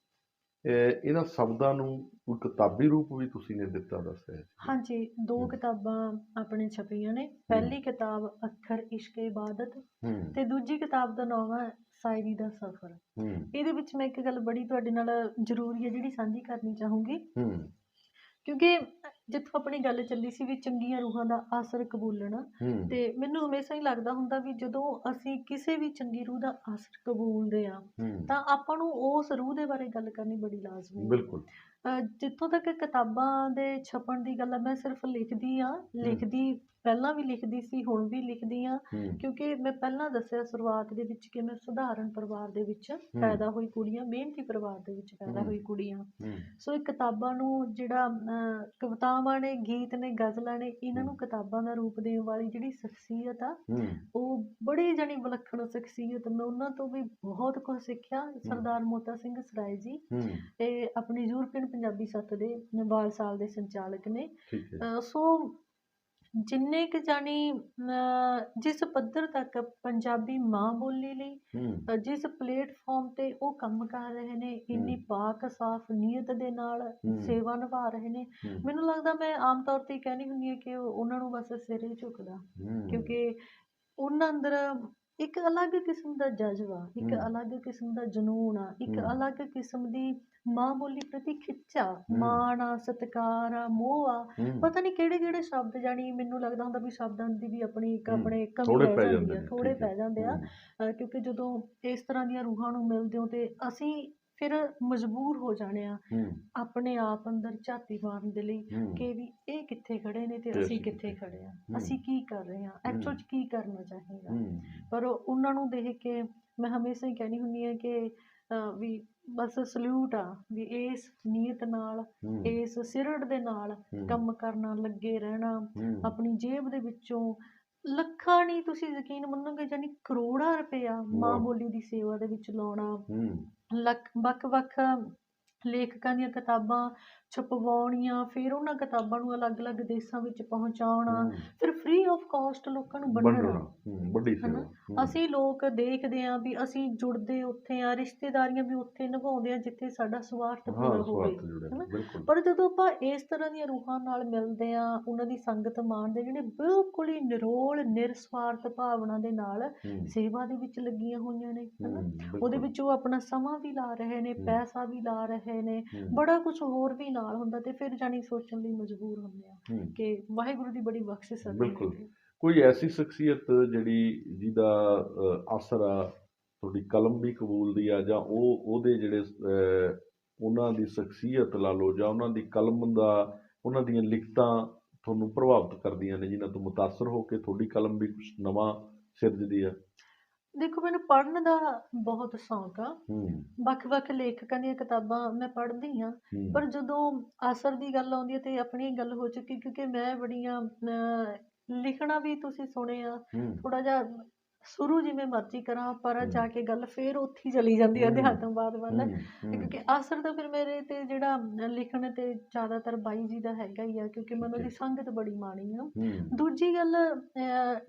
ਇਹਨਾਂ ਸ਼ਬਦਾਂ ਨੂੰ ਕੋਈ ਕਿਤਾਬੀ ਰੂਪ ਵੀ ਤੁਸੀਂ ਨੇ ਦਿੱਤਾ ਦੱਸਿਆ। ਹਾਂਜੀ ਦੋ। ਕਿਤਾਬਾਂ ਆਪਣੇ ਛਪੀਆਂ ਨੇ। ਪਹਿਲੀ ਕਿਤਾਬ ਅੱਖਰ ਇਸ਼ਕ ਇਬਾਦਤ ਤੇ ਦੂਜੀ ਕਿਤਾਬ ਦਾ ਨਾਮ ਹੈ ਸਾਇਰੀ ਦਾ ਸਫ਼ਰ। ਇਹਦੇ ਵਿੱਚ ਮੈਂ ਇੱਕ ਗੱਲ ਬੜੀ ਤੁਹਾਡੇ ਨਾਲ ਜ਼ਰੂਰੀ ਹੈ ਜਿਹੜੀ ਸਾਂਝੀ ਕਰਨੀ ਚਾਹੂੰਗੀ। ਕਿਉਂਕਿ ਜਿੱਥੋਂ ਆਪਣੀ ਗੱਲ ਚੱਲੀ ਸੀ ਵੀ ਚੰਗੀਆਂ ਰੂਹਾਂ ਦਾ ਆਸਰ ਕਬੂਲਣਾ ਹੂੰ। ਤੇ ਮੈਨੂੰ ਹਮੇਸ਼ਾ ਹੀ ਲੱਗਦਾ ਹੁੰਦਾ ਵੀ ਜਦੋਂ ਅਸੀਂ ਕਿਸੇ ਵੀ ਚੰਗੀ ਰੂਹ ਦਾ ਆਸਰ ਕਬੂਲਦੇ ਆ ਹੂੰ। ਤਾਂ ਆਪਾਂ ਨੂੰ ਉਸ ਰੂਹ ਦੇ ਬਾਰੇ ਗੱਲ ਕਰਨੀ ਬੜੀ ਲਾਜ਼ਮੀ ਹੈ। ਬਿਲਕੁਲ। ਜਿੱਥੋਂ ਤੱਕ ਕਿਤਾਬਾਂ ਦੇ ਛਪਣ ਦੀ ਗੱਲ ਆ ਮੈਂ ਸਿਰਫ ਲਿਖਦੀ ਆ ਲਿਖਦੀ ਪਹਿਲਾਂ ਵੀ ਲਿਖਦੀ ਸੀ ਹੁਣ ਵੀ ਲਿਖਦੀ ਆ ਹੂੰ। ਕਿਉਂਕਿ ਮੈਂ ਪਹਿਲਾਂ ਦੱਸਿਆ ਸ਼ੁਰੂਆਤ ਦੇ ਵਿੱਚ ਕਿ ਮੈਂ ਸਧਾਰਨ ਪਰਿਵਾਰ ਦੇ ਵਿੱਚ ਪੈਦਾ ਹੋਈ ਕੁੜੀਆਂ ਮਿਹਨਤੀ ਪਰਿਵਾਰ ਦੇ ਵਿੱਚ ਪੈਦਾ। ਹੋਈ ਕੁੜੀਆਂ। ਹੂੰ। ਸੋ ਇਹ ਕਿਤਾਬਾਂ ਨੂੰ ਜਿਹੜਾ ਕਵਿਤਾਵਾਂ ਨੇ ਗੀਤ ਨੇ ਗਜ਼ਲਾਂ ਨੇ ਇਹਨਾਂ ਨੂੰ ਕਿਤਾਬਾਂ ਦਾ ਰੂਪ ਦੇਣ ਵਾਲੀ ਜਿਹੜੀ ਸ਼ਖਸੀਅਤ ਆ ਉਹ ਬੜੀ ਜਾਣੀ ਵਿਲੱਖਣ ਸ਼ਖਸੀਅਤ ਮੈਂ ਉਹਨਾਂ ਤੋਂ ਵੀ ਬਹੁਤ ਕੁਝ ਸਿੱਖਿਆ। ਸਰਦਾਰ ਮੋਤਾ ਸਿੰਘ ਸਰਾਏ ਜੀ ਇਹ ਆਪਣੀ ਯੂਰਪੀਅਨ ਪੰਜਾਬੀ ਸੱਤ ਦੇ ਬਾਲ ਸਾਲ ਦੇ ਸੰਚਾਲਕ ਨੇ। ਸੋ ਜਿੰਨੇ ਕੁ ਜਾਣੀ ਜਿਸ ਪੱਧਰ ਤੱਕ ਪੰਜਾਬੀ ਮਾਂ ਬੋਲੀ ਲਈ ਜਿਸ ਪਲੇਟਫਾਰਮ ਤੇ ਉਹ ਕੰਮ ਕਰ ਰਹੇ ਨੇ ਇੰਨੀ। ਪਾਕ ਸਾਫ਼ ਨੀਅਤ ਦੇ ਨਾਲ। ਸੇਵਾ ਨਿਭਾ ਰਹੇ ਨੇ ਮੈਨੂੰ ਲੱਗਦਾ ਮੈਂ ਆਮ ਤੌਰ ਤੇ ਕਹਿੰਦੀ ਹੁੰਦੀ ਹਾਂ ਕਿ ਉਹ- ਉਹਨਾਂ ਨੂੰ ਬਸ ਸਿਰੇ ਝੁਕਦਾ ਹੂੰ ਕਿਉਂਕਿ ਉਹਨਾਂ ਅੰਦਰ ਇੱਕ ਅਲੱਗ ਕਿਸਮ ਦਾ ਜਜ਼ਬਾ ਇੱਕ। ਅਲੱਗ ਕਿਸਮ ਦਾ ਜਨੂਨ ਆ ਇੱਕ। ਅਲੱਗ ਕਿਸਮ ਦੀ ਮਾਂ ਬੋਲੀ ਪ੍ਰਤੀ ਖਿੱਚਾ। ਮਾਣ ਆ ਸਤਿਕਾਰ ਆ ਮੋਹ ਆ। ਹੂੰ। ਪਤਾ ਨਹੀਂ ਕਿਹੜੇ ਕਿਹੜੇ ਸ਼ਬਦ ਜਾਣੀ ਮੈਨੂੰ ਲੱਗਦਾ ਹੁੰਦਾ ਵੀ ਸ਼ਬਦਾਂ ਦੀ ਵੀ ਆਪਣੀ ਇੱਕ ਆਪਣੇ ਕਮੀ ਥੋੜੇ ਰਹਿ ਪੈ ਜਾਂਦੀ ਆ ਨੇ, ਥੋੜੇ ਹੈ। ਪੈ ਜਾਂਦੇ ਆ। ਹੂੰ, ਕਿਉਂਕਿ ਜਦੋਂ ਇਸ ਤਰ੍ਹਾਂ ਦੀਆਂ ਰੂਹਾਂ ਨੂੰ ਮਿਲਦੇ ਹੋ ਤੇ ਅਸੀਂ ਫਿਰ ਮਜਬੂਰ ਹੋ ਜਾਣੇ ਆ ਹੂੰ। ਆਪਣੇ ਆਪ ਅੰਦਰ ਝਾਤੀ ਮਾਰਨ ਦੇ ਲਈ ਹੂੰ। ਕਿ ਵੀ ਇਹ ਕਿੱਥੇ ਖੜੇ ਨੇ ਤੇ ਅਸੀਂ ਕਿੱਥੇ ਖੜੇ ਆ ਹਮ। ਅਸੀਂ ਕੀ ਕਰ ਰਹੇ ਆ ਐਕਚੁਅਲ ਚ ਕੀ ਕਰਨਾ ਚਾਹੀਦਾ? ਹੂੰ। ਪਰ ਉਹ- ਉਹਨਾਂ ਨੂੰ ਦੇਖ ਕੇ ਮੈਂ ਹਮੇਸ਼ਾ ਹੀ ਕਹਿਣੀ ਹੁੰਦੀ ਆ ਕਿ ਵੀ ਬਸ ਸਲੂਟ ਆ ਵੀ ਇਸ ਨੀਅਤ ਨਾਲ ਇਸ ਸਿਰੜ ਦੇ ਨਾਲ ਕੰਮ ਕਰਨਾ ਲੱਗੇ ਰਹਿਣਾ ਆਪਣੀ ਜੇਬ ਦੇ ਵਿੱਚੋਂ ਲੱਖਾਂ ਨਹੀਂ ਤੁਸੀਂ ਯਕੀਨ ਮੰਨੋਗੇ ਜਾਨੀ ਕਰੋੜਾਂ ਰੁਪਇਆ ਮਾਂ। ਬੋਲੀ ਦੀ ਸੇਵਾ ਦੇ ਵਿੱਚ ਲਾਉਣਾ। ਲੱਖ ਵੱਖ-ਵੱਖ ਲੇਖਕਾਂ ਦੀਆਂ ਕਿਤਾਬਾਂ ਛਪਵਾਉਣੀਆਂ ਫਿਰ ਉਹਨਾਂ ਕਿਤਾਬਾਂ ਨੂੰ ਅਲੱਗ-ਅਲੱਗ ਦੇਸ਼ਾਂ ਵਿੱਚ ਪਹੁੰਚਾਉਣਾ ਹੂੰ, ਫਿਰ ਫ੍ਰੀ ਆਫ ਕਾਸਟ ਲੋਕਾਂ ਨੂੰ ਵੰਡਣਾ ਹੂੰ ਵੱਡੀ ਸੇਵਾ? ਹੂੰ, ਅਸੀਂ ਲੋਕ ਦੇਖਦੇ ਆਂ ਵੀ ਅਸੀਂ ਜੁੜਦੇ ਉੱਥੇ ਆ ਰਿਸ਼ਤੇਦਾਰੀਆਂ ਵੀ ਉੱਥੇ ਨਿਭਾਉਂਦੇ ਆ ਜਿੱਥੇ ਸਾਡਾ ਸਵਾਰਥ ਹਾਂ ਪੂਰਾ ਹੋਵੇ ਪਰ ਜਦੋਂ ਆਪਾਂ ਇਸ ਤਰ੍ਹਾਂ ਦੀਆਂ ਰੂਹਾਂ ਨਾਲ ਮਿਲਦੇ ਆ ਉਹਨਾਂ ਦੀ ਸੰਗਤ ਮਾਣਦੇ ਜਿਹੜੇ ਬਿਲਕੁਲ ਹੀ ਨਿਰੋਲ ਨਿਰਸਵਾਰਥ ਭਾਵਨਾ ਦੇ ਨਾਲ ਹੂੰ, ਸੇਵਾ ਦੇ ਵਿੱਚ ਲੱਗੀਆਂ ਹੋਈਆਂ ਨੇ ਹਨਾ? ਹੂੰ, ਉਹਦੇ ਵਿੱਚ ਉਹ ਆਪਣਾ ਸਮਾਂ ਵੀ ਲਾ ਰਹੇ ਨੇ। ਪੈਸਾ ਵੀ ਲਾ ਰਹੇ ਨੇ ਹੂੰ, ਬੜਾ ਕੁਝ ਹੋਰ ਵੀ ਨਾਲ ਹੁੰਦਾ ਤੇ ਫਿਰ ਜਾਣੀ ਸੋਚਣ ਲਈ ਮਜਬੂਰ ਹੁੰਦੇ ਆ। ਕਿ ਵਾਹਿਗੁਰੂ ਦੀ ਬੜੀ ਬਖਸ਼ਿਸ਼ ਹੈ ਬਿਲਕੁਲ। ਕੋਈ ਐਸੀ ਸ਼ਖਸੀਅਤ ਜਿਹੜੀ ਜਿਹਦਾ ਅਹ, ਅਸਰ ਆ ਤੁਹਾਡੀ ਕਲਮ ਵੀ ਕਬੂਲਦੀ ਆ ਜਾਂ ਉਹ ਉਹਦੇ ਜਿਹੜੇ ਉਹਨਾਂ ਦੀ ਸ਼ਖਸੀਅਤ ਲਾ ਲਓ ਜਾਂ ਉਹਨਾਂ ਦੀ ਕਲਮ ਦਾ ਉਹਨਾਂ ਦੀਆਂ ਲਿਖਤਾਂ ਤੁਹਾਨੂੰ ਪ੍ਰਭਾਵਿਤ ਕਰਦੀਆਂ ਨੇ ਜਿਨ੍ਹਾਂ ਤੋਂ ਮੁਤਾਸਰ ਹੋ ਕੇ ਤੁਹਾਡੀ ਕਲਮ ਵੀ ਕੁਝ ਨਵਾਂ ਸਿਰਜਦੀ ਆ ਦੇਖੋ ਮੈਨੂੰ ਪੜ੍ਹਨ ਦਾ ਬਹੁਤ ਸ਼ੌਂਕ ਆ। ਹੂੰ। ਵੱਖ-ਵੱਖ ਲੇਖਕਾਂ ਦੀਆਂ ਕਿਤਾਬਾਂ ਮੈਂ ਪੜ੍ਹਦੀ ਹਾਂ ਹੂੰ। ਪਰ ਜਦੋਂ ਅਸਰ ਦੀ ਗੱਲ ਆਉਂਦੀ ਹੈ ਤੇ ਆਪਣੀ ਗੱਲ ਹੋ ਚੁੱਕੀ ਕਿਉਂਕਿ ਮੈਂ ਬੜੀਆਂ ਅਹ, ਲਿਖਣਾ ਵੀ ਤੁਸੀਂ ਸੁਣਿਆ ਹੂੰ। ਥੋੜਾ ਜਿਹਾ ਸ਼ੁਰੂ ਜਿਵੇਂ ਮਰਜ਼ੀ ਕਰਾਂ ਪਰ। ਜਾ ਕੇ ਗੱਲ ਫੇਰ ਉੱਥੇ ਚਲੀ ਜਾਂਦੀ ਹੈ। ਅਧਿਆਤਮਵਾਦ ਵੱਲ। ਕਿਉਂਕਿ ਅਸਰ ਤਾਂ ਫਿਰ ਮੇਰੇ ਤੇ ਜਿਹੜਾ ਲਿਖਣ ਤੇ ਜ਼ਿਆਦਾਤਰ ਬਾਈ ਜੀ ਦਾ ਹੈਗਾ ਹੀ ਆ ਕਿਉਂਕਿ ਮੈਂ ਉਹਨਾਂ ਦੀ. ਸੰਗਤ ਬੜੀ ਮਾਣੀ ਆ। ਦੂਜੀ ਗੱਲ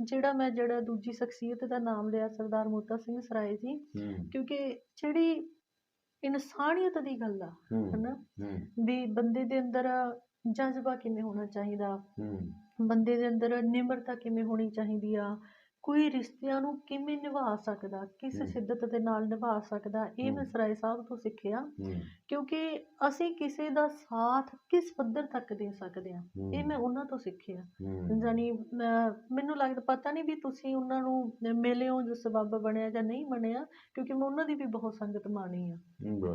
ਜਿਹੜਾ ਮੈਂ ਜਿਹੜਾ ਦੂਜੀ ਸ਼ਖਸੀਅਤ ਦਾ ਨਾਮ ਲਿਆ ਸਰਦਾਰ ਮੋਤਾ ਸਿੰਘ ਸਰਾਏ ਜੀ ਕਿਉਂਕਿ ਜਿਹੜੀ ਇਨਸਾਨੀਅਤ ਦੀ ਗੱਲ ਆ ਹਨਾ? ਵੀ ਬੰਦੇ ਦੇ ਅੰਦਰ ਜਜ਼ਬਾ ਕਿਵੇਂ ਹੋਣਾ ਚਾਹੀਦਾ? ਬੰਦੇ ਦੇ ਅੰਦਰ ਨਿਮਰਤਾ ਕਿਵੇਂ ਹੋਣੀ ਚਾਹੀਦੀ ਆ? ਕੋਈ ਰਿਸ਼ਤਿਆਂ ਨੂੰ ਕਿਵੇਂ ਨਿਭਾ ਸਕਦਾ ਕਿਸ। ਸ਼ਿੱਦਤ ਦੇ ਨਾਲ ਨਿਭਾ ਸਕਦਾ ਇਹ ਮੈਂ। ਸਰਾਏ ਸਾਹਿਬ ਤੋਂ ਸਿੱਖਿਆ। ਕਿਉਂਕਿ ਅਸੀਂ ਕਿਸੇ ਦਾ ਸਾਥ ਕਿਸ ਪੱਧਰ ਤੱਕ ਦੇ ਸਕਦੇ ਹਾਂ ਇਹ ਮੈਂ ਉਹਨਾਂ ਤੋਂ ਸਿੱਖਿਆ। ਜਾਨੀ ਮੈਨੂੰ ਲੱਗਦਾ ਪਤਾ ਨਹੀਂ ਵੀ ਤੁਸੀਂ ਉਹਨਾਂ ਨੂੰ ਮਿਲੇ ਹੋ ਜੋ ਸਬੱਬ ਬਣਿਆ ਜਾਂ ਨਹੀਂ ਬਣਿਆ ਕਿਉਂਕਿ ਮੈਂ ਉਹਨਾਂ ਦੀ ਵੀ ਬਹੁਤ ਸੰਗਤ ਮਾਣੀ ਆ।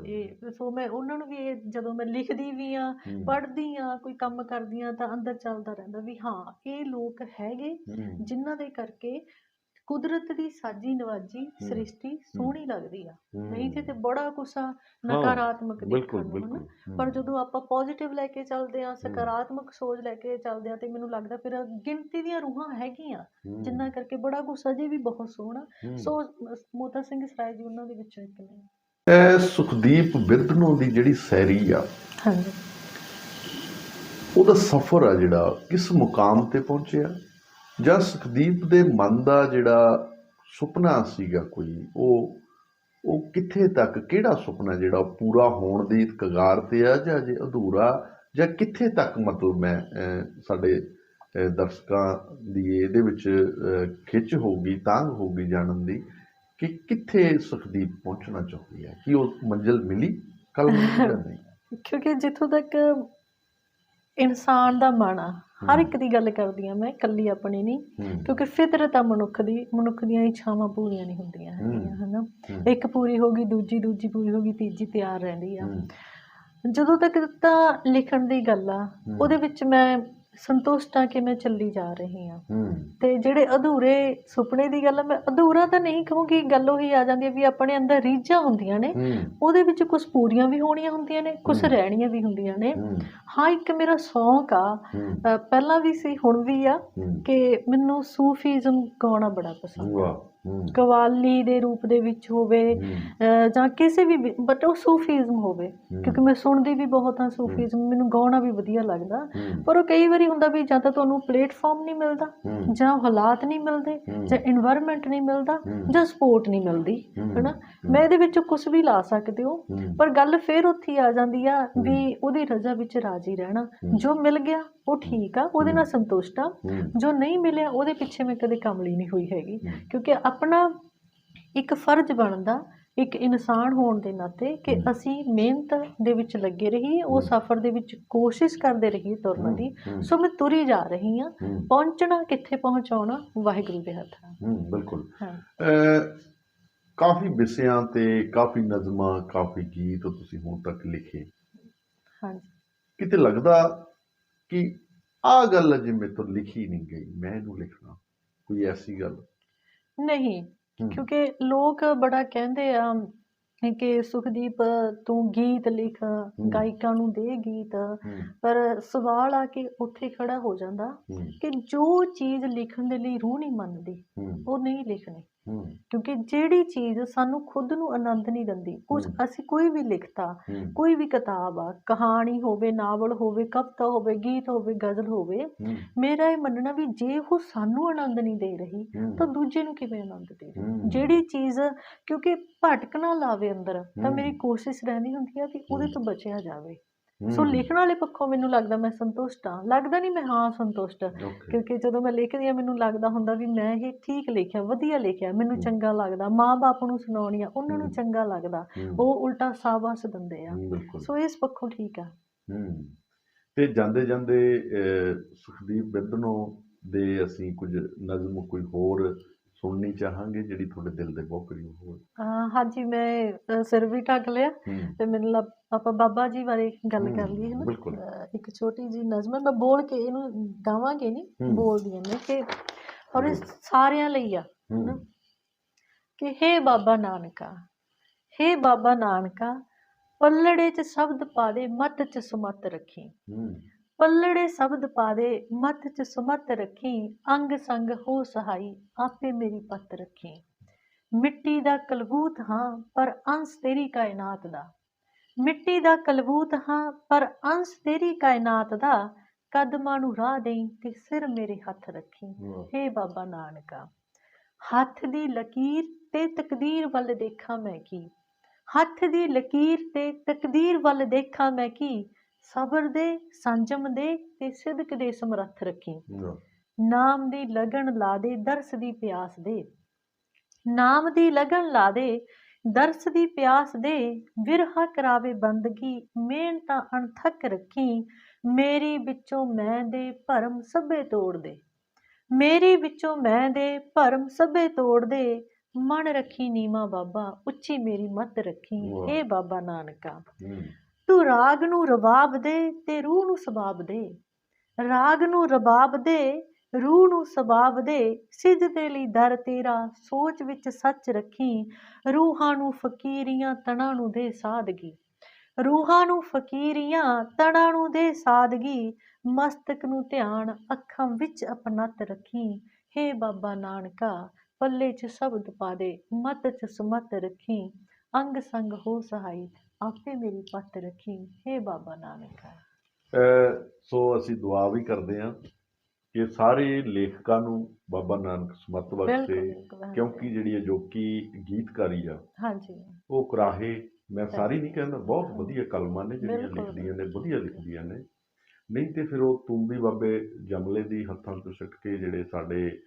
ਇਹ ਸੋ ਮੈਂ ਉਹਨਾਂ ਨੂੰ ਵੀ ਇਹ ਜਦੋਂ ਮੈਂ ਲਿਖਦੀ ਵੀ ਆ ਪੜ੍ਹਦੀ ਆ ਕੋਈ ਕੰਮ ਕਰਦੀ ਆ ਤਾਂ ਅੰਦਰ ਚੱਲਦਾ ਰਹਿੰਦਾ ਵੀ ਹਾਂ ਇਹ ਲੋਕ ਹੈਗੇ ਜਿਨ੍ਹਾਂ ਦੇ ਕਰਕੇ ਕੁਦਰਤ ਦੀ ਸਾਜੀ ਨਵਾਜੀ ਸ੍ਰਿਸ਼ਟੀ ਸੋਹਣੀ ਲੱਗਦੀ ਆ। ਨਹੀਂ ਤੇ ਤੇ ਬੜਾ ਆ ਨਕਾਰਾਤਮਕ ਬਿਲਕੁਲ ਦੇਖਣ ਨੂੰ ਹਨਾ? ਪਰ ਜਦੋਂ ਆਪਾਂ ਪੋਜ਼ਿਟਿਵ ਲੈ ਕੇ ਚੱਲਦੇ ਆ ਸਕਾਰਾਤਮਕ ਸੋਚ ਲੈ ਕੇ ਚੱਲਦੇ ਆ ਤੇ ਮੈਨੂੰ ਲੱਗਦਾ ਫਿਰ ਗਿਣਤੀ ਦੀਆਂ ਰੂਹਾਂ ਹੈਗੀਆਂ ਜਿੰਨਾ ਕਰਕੇ ਬੜਾ ਕੁਛ ਅਜੇ ਵੀ ਬਹੁਤ ਸੋਹਣਾ। ਸੋ ਮੋਤਾ ਸਿੰਘ ਸਰਾਏ ਜੀ ਉਹਨਾਂ ਦੇ ਵਿੱਚੋਂ ਇੱਕ ਨੇ। ਇਹ ਸੁਖਦੀਪ ਬਿਰਧਨੋਂ ਦੀ ਜਿਹੜੀ ਸੈਰੀ ਆ ਹਾਂਜੀ। ਉਹਦਾ ਸਫ਼ਰ ਆ ਜਿਹੜਾ ਕਿਸ ਮੁਕਾਮ ਤੇ ਪਹੁੰਚਿਆ? ਜਾਂ ਸੁਖਦੀਪ ਦੇ ਮਨ ਦਾ ਜਿਹੜਾ ਸੁਪਨਾ ਸੀਗਾ ਕੋਈ ਉਹ ਉਹ ਕਿੱਥੇ ਤੱਕ ਕਿਹੜਾ ਸੁਪਨਾ ਜਿਹੜਾ ਪੂਰਾ ਹੋਣ ਦੀ ਕਗਾਰ ਤੇ ਆ ਜਾਂ ਜੇ ਅਧੂਰਾ ਜਾਂ ਕਿੱਥੇ ਤੱਕ ਮਤਲਬ ਮੈਂ ਸਾਡੇ ਦਰਸ਼ਕਾਂ ਦੀ ਇਹਦੇ ਵਿੱਚ ਖਿੱਚ ਹੋਊਗੀ ਤਾਂਗ ਹੋਊਗੀ ਜਾਣਨ ਦੀ ਕਿ ਕਿੱਥੇ ਸੁਖਦੀਪ ਪਹੁੰਚਣਾ ਚਾਹੁੰਦੀ ਹੈ? ਕਿ ਉਹ ਮੰਜ਼ਿਲ ਮਿਲੀ ਕੱਲ <laughs> ਨਹੀਂ? ਕਿਉਂਕਿ ਜਿੱਥੋਂ ਤੱਕ ਇਨਸਾਨ ਦਾ ਮਨ ਆ ਹਰ ਇੱਕ ਦੀ ਗੱਲ ਕਰਦੀ ਆ ਮੈਂ ਇਕੱਲੀ ਆਪਣੀ ਨਹੀਂ ਕਿਉਂਕਿ ਫਿਤਰਤ ਆ ਮਨੁੱਖ ਦੀ ਮਨੁੱਖ ਦੀਆਂ ਇੱਛਾਵਾਂ ਪੂਰੀਆਂ ਨਹੀਂ ਹੁੰਦੀਆਂ ਹੈਗੀਆਂ ਹਨਾ। ਇੱਕ ਪੂਰੀ ਹੋ ਗਈ ਦੂਜੀ ਦੂਜੀ ਪੂਰੀ ਹੋ ਗਈ ਤੀਜੀ ਤਿਆਰ ਰਹਿੰਦੀ ਆ। ਜਦੋਂ ਤੱਕ ਤਾਂ ਲਿਖਣ ਦੀ ਗੱਲ ਆ। ਉਹਦੇ ਵਿੱਚ ਮੈਂ ਸੰਤੁਸ਼ਟ ਆ ਕਿ ਮੈਂ ਚੱਲੀ ਜਾ ਰਹੀ ਆ ਹੂੰ। ਤੇ ਜਿਹੜੇ ਅਧੂਰੇ ਸੁਪਨੇ ਦੀ ਗੱਲ ਆ ਮੈਂ ਅਧੂਰਾ ਤਾਂ ਨਹੀਂ ਕਹੂੰਗੀ ਗੱਲ ਉਹੀ ਆ ਜਾਂਦੀ ਹੈ ਵੀ ਆਪਣੇ ਅੰਦਰ ਰੀਝਾਂ ਹੁੰਦੀਆਂ ਨੇ ਹੂੰ। ਉਹਦੇ ਵਿੱਚ ਕੁਝ ਪੂਰੀਆਂ ਵੀ ਹੋਣੀਆਂ ਹੁੰਦੀਆਂ ਨੇ ਕੁਝ ਹੂੰ। ਰਹਿਣੀਆਂ ਵੀ ਹੁੰਦੀਆਂ ਨੇ। ਹੂੰ। ਹਾਂ ਇੱਕ ਮੇਰਾ ਸ਼ੌਂਕ ਆ ਹੂੰ। ਅ, ਪਹਿਲਾਂ ਵੀ ਸੀ ਹੁਣ ਵੀ ਆ ਹੂੰ। ਕਿ ਮੈਨੂੰ ਸੂਫੀਜ਼ਮ ਗਾਉਣਾ ਬੜਾ ਪਸੰਦ ਆ। ਵਾਹ। ਹੂੰ ਕਵਾਲੀ ਦੇ ਰੂਪ ਦੇ ਵਿੱਚ ਹੋਵੇ ਜਾਂ ਕਿਸੇ ਵੀ ਬਟ ਉਹ ਸੂਫੀਜ਼ਮ ਹੋਵੇ। ਕਿਉਂਕਿ ਮੈਂ ਸੁਣਦੀ ਵੀ ਬਹੁਤ ਹਾਂ ਸੂਫੀਜ਼ਮ ਮੈਨੂੰ ਗਾਉਣਾ ਵੀ ਵਧੀਆ ਲੱਗਦਾ। ਪਰ ਉਹ ਕਈ ਵਾਰੀ ਹੁੰਦਾ ਵੀ ਜਾਂ ਤਾਂ ਤੁਹਾਨੂੰ ਪਲੇਟਫਾਰਮ ਨਹੀਂ ਮਿਲਦਾ ਜਾਂ ਹਾਲਾਤ ਨਹੀਂ ਮਿਲਦੇ ਜਾਂ এনवायरमेंट ਨਹੀਂ ਮਿਲਦਾ ਜਾਂ ਸਪੋਰਟ ਨਹੀਂ ਮਿਲਦੀ ਹੈਨਾ? ਮੈਂ ਇਹਦੇ ਵਿੱਚ ਕੁਝ ਵੀ ਲਾ ਸਕਦੇ ਹੋ ਪਰ ਗੱਲ ਫੇਰ ਉੱਥੇ ਆ ਜਾਂਦੀ ਆ ਵੀ ਉਹਦੀ ਰਜ਼ਾ ਵਿੱਚ ਰਾਜੀ ਰਹਿਣਾ। ਜੋ ਮਿਲ ਗਿਆ ਉਹ ਠੀਕ ਆ ਉਹਦੇ ਨਾਲ ਸੰਤੁਸ਼ਟ ਆ। ਜੋ ਨਹੀਂ ਮਿਲਿਆ ਉਹਦੇ ਪਿੱਛੇ ਮੈਂ ਕਦੇ ਕਮਲੀ ਨਹੀਂ ਹੋਈ ਹੈਗੀ। ਕਿਉਂਕਿ ਆਪਣਾ ਇੱਕ ਫਰਜ਼ ਬਣਦਾ ਇੱਕ ਇਨਸਾਨ ਹੋਣ ਦੇ ਨਾਤੇ ਕਿ। ਅਸੀਂ ਮਿਹਨਤ ਦੇ ਵਿੱਚ ਲੱਗੇ ਰਹੀਏ ਉਹ। ਸਫ਼ਰ ਦੇ ਵਿੱਚ ਕੋਸ਼ਿਸ਼ ਕਰਦੇ ਰਹੀਏ ਤੁਰਨ ਦੀ। ਸੋ ਮੈਂ ਤੁਰੀ ਜਾ ਰਹੀ ਹਾਂ ਪਹੁੰਚਣਾ ਕਿੱਥੇ ਪਹੁੰਚਾਉਣਾ? ਵਾਹਿਗੁਰੂ ਦੇ ਹੱਥ ਹੈ ਬਿਲਕੁਲ। ਕਾਫੀ ਵਿਸ਼ਿਆਂ ਤੇ ਕਾਫੀ ਨਜ਼ਮਾਂ ਕਾਫੀ ਗੀਤ ਤੁਸੀਂ ਹੁਣ ਤੱਕ ਲਿਖੇ। ਹਾਂਜੀ। ਕਿਤੇ ਲੱਗਦਾ ਕਿ ਆਹ ਗੱਲ ਮੇਰੇ ਤੋਂ ਲਿਖੀ ਨਹੀਂ ਗਈ ਮੈਂ ਇਹਨੂੰ ਲਿਖਣਾ ਕੋਈ ਐਸੀ ਗੱਲ ਨਹੀਂ। ਕਿਉਂਕਿ ਲੋਕ ਬੜਾ ਕਹਿੰਦੇ ਆ ਕਿ ਸੁਖਦੀਪ ਤੂੰ ਗੀਤ ਲਿਖ ਗਾਇਕਾਂ ਨੂੰ ਦੇ ਗੀਤ। ਪਰ ਸਵਾਲ ਆ ਕੇ ਉੱਥੇ ਖੜਾ ਹੋ ਜਾਂਦਾ ਕਿ ਜੋ ਚੀਜ਼ ਲਿਖਣ ਦੇ ਲਈ ਰੂਹ ਨਹੀਂ ਮੰਨਦੀ ਉਹ ਨਹੀਂ ਲਿਖਣੀ। ਕਿਉਂਕਿ ਜਿਹੜੀ ਚੀਜ਼ ਸਾਨੂੰ ਖੁਦ ਨੂੰ ਆਨੰਦ ਨਹੀਂ ਦਿੰਦੀ ਕੁਝ। ਅਸੀਂ ਕੋਈ ਵੀ ਲਿਖਤਾ ਕੋਈ ਵੀ ਕਿਤਾਬ ਆ ਕਹਾਣੀ ਹੋਵੇ ਨਾਵਲ ਹੋਵੇ ਕਵਿਤਾ ਹੋਵੇ ਗੀਤ ਹੋਵੇ ਗਜ਼ਲ ਹੋਵੇ ਮੇਰਾ ਇਹ ਮੰਨਣਾ ਵੀ ਜੇ ਉਹ ਸਾਨੂੰ ਆਨੰਦ ਨਹੀਂ ਦੇ ਰਹੀ ਤਾਂ ਦੂਜੇ ਨੂੰ ਕਿਵੇਂ ਆਨੰਦ ਦੇ। ਜਿਹੜੀ ਚੀਜ਼ ਕਿਉਂਕਿ ਭਟਕ ਨਾ ਲਾਵੇ ਅੰਦਰ ਤਾਂ। ਮੇਰੀ ਕੋਸ਼ਿਸ਼ ਰਹਿੰਦੀ ਹੁੰਦੀ ਆ ਵੀ ਉਹਦੇ। ਤੋਂ ਬਚਿਆ ਜਾਵੇ। ਸੋ ਲਿਖਣ ਵਾਲੇ ਪੱਖੋਂ ਮੈਨੂੰ ਲੱਗਦਾ ਮੈਂ ਸੰਤੁਸ਼ਟ ਹਾਂ ਲੱਗਦਾ ਨਹੀਂ ਮੈਂ ਹਾਂ ਸੰਤੁਸ਼ਟ. ਕਿਉਂਕਿ ਜਦੋਂ ਮੈਂ ਲਿਖਦੀ ਆ ਮੈਨੂੰ ਲੱਗਦਾ ਹੁੰਦਾ ਵੀ ਮੈਂ ਇਹ ਠੀਕ ਲਿਖਿਆ ਵਧੀਆ ਲਿਖਿਆ ਮੈਨੂੰ। ਚੰਗਾ ਲੱਗਦਾ ਮਾਂ-ਬਾਪ ਨੂੰ ਸੁਣਾਉਣੀ ਆ ਉਹਨਾਂ ਨੂੰ। ਚੰਗਾ ਲੱਗਦਾ। ਉਹ ਉਲਟਾ ਸਾਬਾਸ ਦਿੰਦੇ ਆ ਸੋ ਇਸ ਪੱਖੋਂ ਠੀਕ ਆ ਤੇ ਜਾਂਦੇ ਜਾਂਦੇ ਸੁਖਦੀਪ ਬਿੰਦਨੋ ਦੇ ਅਸੀਂ ਕੁਝ ਨਜ਼ਮ ਕੋਈ ਹੋਰ ਸੁਣਨੀ ਚਾਹਾਂਗੇ ਜਿਹੜੀ ਤੁਹਾਡੇ ਦਿਲ ਦੇ ਬਹੁਤ ਕਰੀਬ ਹੋਵੇ। ਅਹ ਹਾਂਜੀ ਮੈਂ ਸਿਰ ਵੀ ਢੱਕ ਲਿਆ ਹੂੰ। ਤੇ ਮੈਨੂੰ ਲੱਗ ਆਪਾਂ ਬਾਬਾ ਜੀ ਬਾਰੇ ਗੱਲ ਕਰ ਹੂੰ, ਲਈਏ ਹੈ ਨਾ ਬਿਲਕੁਲ। ਇੱਕ ਛੋਟੀ ਜੀ ਨਜ਼ਮ ਹੈ ਮੈਂ ਬੋਲ ਕੇ ਇਹਨੂੰ ਗਾਵਾਂਗੇ ਨਹੀਂ ਹੂੰ। ਬੋਲਦੀ ਹਾਂ ਮੈਂ ਕਿ ਔਰ ਇਹ ਸਾਰਿਆਂ ਲਈ ਆ ਹੂੰ। ਕਿ ਹੇ ਬਾਬਾ ਨਾਨਕਾ ਹੇ ਬਾਬਾ ਨਾਨਕਾ ਪੱਲੜੇ 'ਚ ਸ਼ਬਦ ਪਾ ਦੇ ਮੱਤ 'ਚ ਸੁਮਤ ਰੱਖੀ। ਹੂੰ। ਪੱਲੜੇ ਸ਼ਬਦ ਪਾ ਦੇ ਮੱਤ 'ਚ ਸੁਮਤ ਰੱਖੀ ਅੰਗ ਸੰਗ ਹੋ ਸਹਾਈ ਆਪੇ ਮੇਰੀ ਪੱਤ ਰੱਖੀ। ਮਿੱਟੀ ਦਾ ਕਲਬੂਤ ਹਾਂ ਪਰ ਅੰਸ਼ ਤੇਰੀ ਕਾਇਨਾਤ ਦਾ। ਮਿੱਟੀ ਦਾ ਕਲਬੂਤ ਹਾਂ ਪਰ ਅੰਸ਼ ਤੇਰੀ ਕਾਇਨਾਤ ਦਾ। ਕਦਮਾਂ ਨੂੰ ਰਾਹ ਦੇਈ ਤੇ ਸਿਰ ਮੇਰੇ ਹੱਥ ਰੱਖੀ। ਹੇ ਬਾਬਾ ਨਾਨਕਾ ਹੱਥ ਦੀ ਲਕੀਰ ਤੇ ਤਕਦੀਰ ਵੱਲ ਦੇਖਾਂ ਮੈਂ ਕੀ? ਹੱਥ ਦੀ ਲਕੀਰ ਤੇ ਤਕਦੀਰ ਵੱਲ ਦੇਖਾਂ ਮੈਂ ਕੀ? ਸਬਰ ਦੇ ਸੰਜਮ ਦੇ ਤੇ ਸਿਦਕ ਦੇ ਸਮਰੱਥ ਰੱਖੀ। ਨਾਮ ਦੀ ਲਗਨ ਲਾ ਦੇ ਦਰਸ ਦੀ ਪਿਆਸ ਦੇ। ਨਾਮ ਦੀ ਲਗਨ ਲਾ ਦੇ ਦਰਸ ਦੀ ਪਿਆਸ ਦੇ। ਵਿਰਹਾ ਕਰਾਵੇ ਬੰਦਗੀ ਮਿਹਨਤਾਂ ਅਣਥੱਕ ਰੱਖੀ। ਮੇਰੀ ਵਿੱਚੋਂ ਮੈਂ ਦੇ ਭਰਮ ਸਭੇ ਤੋੜ ਦੇ। ਮੇਰੀ ਵਿੱਚੋਂ ਮੈਂ ਦੇ ਭਰਮ ਸਭੇ ਤੋੜ ਦੇ। ਮਨ ਰੱਖੀ ਨੀਮਾ ਬਾਬਾ ਉੱਚੀ ਮੇਰੀ ਮੱਤ ਰੱਖੀ। ਏ ਬਾਬਾ ਨਾਨਕਾ। ਤੂੰ ਰਾਗ ਨੂੰ ਰਬਾਬ ਦੇ ਤੇ ਰੂਹ ਨੂੰ ਸਬਾਬ ਦੇ। ਰਾਗ ਨੂੰ ਰਬਾਬ ਦੇ, ਰੂਹ ਨੂੰ ਸਬਾਬ ਦੇ। ਸਿਜਦੇ ਲਈ ਦਰ ਤੇਰਾ, ਸੋਚ ਵਿੱਚ ਸੱਚ ਰੱਖੀ। ਰੂਹਾਂ ਨੂੰ ਫਕੀਰੀਆਂ ਤਣਾ ਨੂੰ ਦੇ ਸਾਦਗੀ। ਰੂਹਾਂ ਨੂੰ ਫਕੀਰੀਆਂ ਤਣਾ ਨੂੰ ਦੇ ਸਾਦਗੀ। ਮਸਤਕ ਨੂੰ ਧਿਆਨ ਅੱਖਾਂ ਵਿੱਚ ਅਪਨਤ ਰੱਖੀ। ਹੇ ਬਾਬਾ ਨਾਨਕਾ, ਪੱਲੇ 'ਚ ਸ਼ਬਦ ਪਾ ਦੇ, ਮਤ 'ਚ ਸਮਤ ਰੱਖੀ। ਅੰਗ ਸੰਗ ਹੋ ਸਹਾਈ। ਆਪੇ ਮੇਰੀ ਪੱਤ ਰੱਖੀ ਹੇ ਬਾਬਾ ਨਾਨਕਾ ਸੋ ਅਸੀਂ ਦੁਆ ਵੀ ਕਰਦੇ ਹਾਂ ਕਿ ਸਾਰੇ ਲੇਖਕਾਂ ਨੂੰ ਬਾਬਾ ਨਾਨਕ ਸਮਤ ਬਖਸ਼ੇ। ਕਿਉਂਕਿ ਜਿਹੜੀ ਅਜੋਕੀ ਗੀਤਕਾਰੀ ਆ ਹਾਂਜੀ ਉਹ ਕਰਾਹੇ ਮੈਂ ਸਾਰੀ ਨਹੀਂ ਕਹਿੰਦਾ ਬਹੁਤ। ਵਧੀਆ ਕਲਮਾਂ ਨੇ ਜਿਹੜੀਆਂ। ਲਿਖਦੀਆਂ ਨੇ ਵਧੀਆ ਲਿਖਦੀਆਂ ਨੇ ਨਹੀਂ ਤੇ ਫਿਰ ਉਹ ਤੁੰਬੀ ਬਾਬੇ ਜਮਲੇ ਦੀ ਹੱਥਾਂ ਤੋਂ ਸਿੱਟ ਕੇ ਜਿਹੜੇ ਸਾਡੇ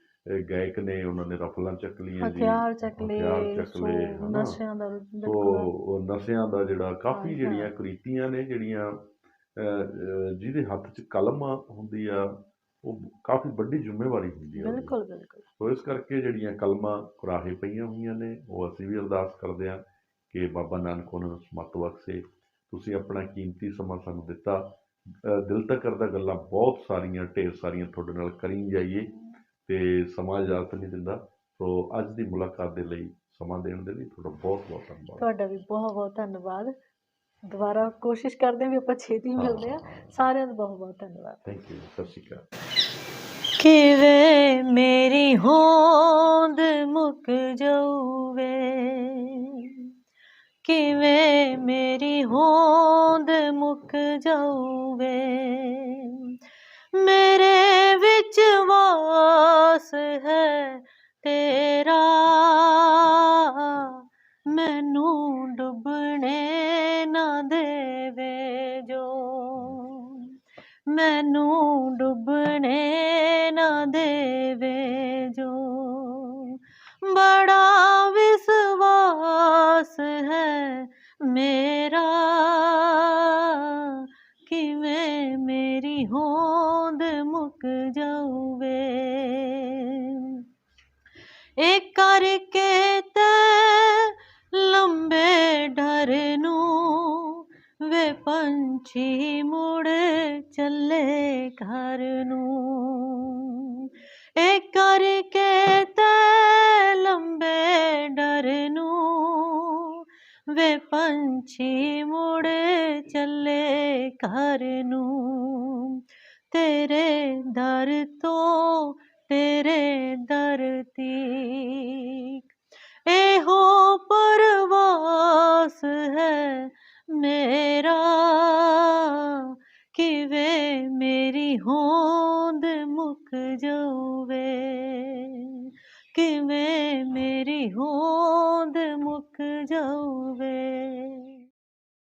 ਗਾਇਕ ਨੇ ਉਹਨਾਂ ਨੇ ਰਫਲਾਂ ਚੱਕ ਲਈਆਂ ਜੀ ਹਥਿਆਰ ਚੱਕ ਹਥਿਆਰ ਲਏ ਚੱਕ ਸੋ ਲਏ। ਨਸ਼ਿਆਂ ਦਾ ਉਹ ਨਸ਼ਿਆਂ ਦਾ ਜਿਹੜਾ ਕਾਫੀ ਜਿਹੜੀਆਂ। ਕ੍ਰਿਤੀਆਂ ਨੇ ਜਿਹੜੀਆਂ ਜਿਹਦੇ ਹੱਥ 'ਚ ਕਲਮ ਹੁੰਦੀ ਆ ਉਹ ਕਾਫੀ ਵੱਡੀ ਜ਼ਿੰਮੇਵਾਰੀ ਹੁੰਦੀ ਆ। ਬਿਲਕੁਲ ਬਿਲਕੁਲ ਸੋ ਇਸ ਕਰਕੇ ਜਿਹੜੀਆਂ ਕਲਮਾਂ ਕੁਰਾਹੇ ਪਈਆਂ ਹੋਈਆਂ ਨੇ ਉਹ ਅਸੀਂ ਵੀ ਅਰਦਾਸ ਕਰਦੇ ਹਾਂ ਕਿ ਬਾਬਾ ਨਾਨਕ ਉਹਨਾਂ ਨੂੰ ਸਮਤ ਬਖਸ਼ੇ ਤੁਸੀਂ ਆਪਣਾ ਕੀਮਤੀ ਸਮਾਂ ਸਾਨੂੰ ਦਿੱਤਾ ਦਿਲ ਤੱਕ ਕਰਦਾ ਗੱਲਾਂ ਬਹੁਤ ਸਾਰੀਆਂ ਢੇਰ ਸਾਰੀਆਂ ਤੁਹਾਡੇ ਨਾਲ ਕਰੀ ਜਾਈਏ ਤੇ ਸਮਾਂ ਇਜਾਜ਼ਤ ਨਹੀਂ ਦਿੰਦਾ। ਸੋ ਅੱਜ ਦੀ ਮੁਲਾਕਾਤ ਦੇ ਲਈ ਸਮਾਂ ਦੇਣ ਦੇ ਲਈ ਤੁਹਾਡਾ ਬਹੁਤ ਬਹੁਤ ਧੰਨਵਾਦ। ਤੁਹਾਡਾ ਵੀ ਬਹੁਤ ਬਹੁਤ ਧੰਨਵਾਦ। ਦੁਬਾਰਾ ਕੋਸ਼ਿਸ਼ ਕਰਦੇ ਹਾਂ ਵੀ ਆਪਾਂ ਛੇਤੀ ਮਿਲਦੇ ਆ ਸਾਰਿਆਂ ਦਾ ਬਹੁਤ ਬਹੁਤ ਧੰਨਵਾਦ। ਥੈਂਕ ਯੂ ਸਤਿ ਸ਼੍ਰੀ ਅਕਾਲ। ਕਿਵੇਂ ਮੇਰੀ ਹੋਂਦ ਮੁੱਕ ਜਾਊਵੇ? ਕਿਵੇਂ ਮੇਰੀ ਹੋਂਦ ਮੁੱਕ ਜਾਊਵੇ? ਮੇਰੇ ਵਿੱਚ ਵਾਸ ਹੈ ਤੇਰਾ। ਮੈਨੂੰ ਡੁੱਬਣੇ ਨਾ ਦੇਵੇ ਜੋ। ਮੈਨੂੰ ਡੁੱਬਣੇ ਨਾ ਦੇਵੇ ਜੋ। ਬੜਾ ਵਿਸ਼ਵਾਸ ਹੈ ਮੇਰਾ। ਮੇਰੀ ਹੋਂਦ ਮੁੱਕ ਜਾਊਵੇ। ਇੱਕ ਕਰਕੇ ਤੈ ਲੰਬੇ ਡਰ ਨੂੰ ਵੇ ਪੰਛੀ ਮੁੜ ਚੱਲੇ ਘਰ ਨੂੰ। ਇੱਕ ਕਰਕੇ ਤੈ ਲੰਬੇ ਡਰ ਨੂੰ ਵੇ ਪੰਛੀ ਮੁੜ ਚੱਲੇ ਘਰ ਨੂੰ। ਤੇਰੇ ਦਰ ਤੋਂ ਤੇਰੇ ਦਰ ਤੀਕ। ਇਹੋ ਪਰਵਾਸ ਹੈ ਮੇਰਾ, ਕਿਵੇਂ ਮੇਰੀ ਹੋਂਦ ਮੁੱਕ ਜਾਵੇ? ਕਿਵੇਂ ਮੇਰੀ ਹੋਂਦ ਮੁੱਕ ਜਾਵੇ?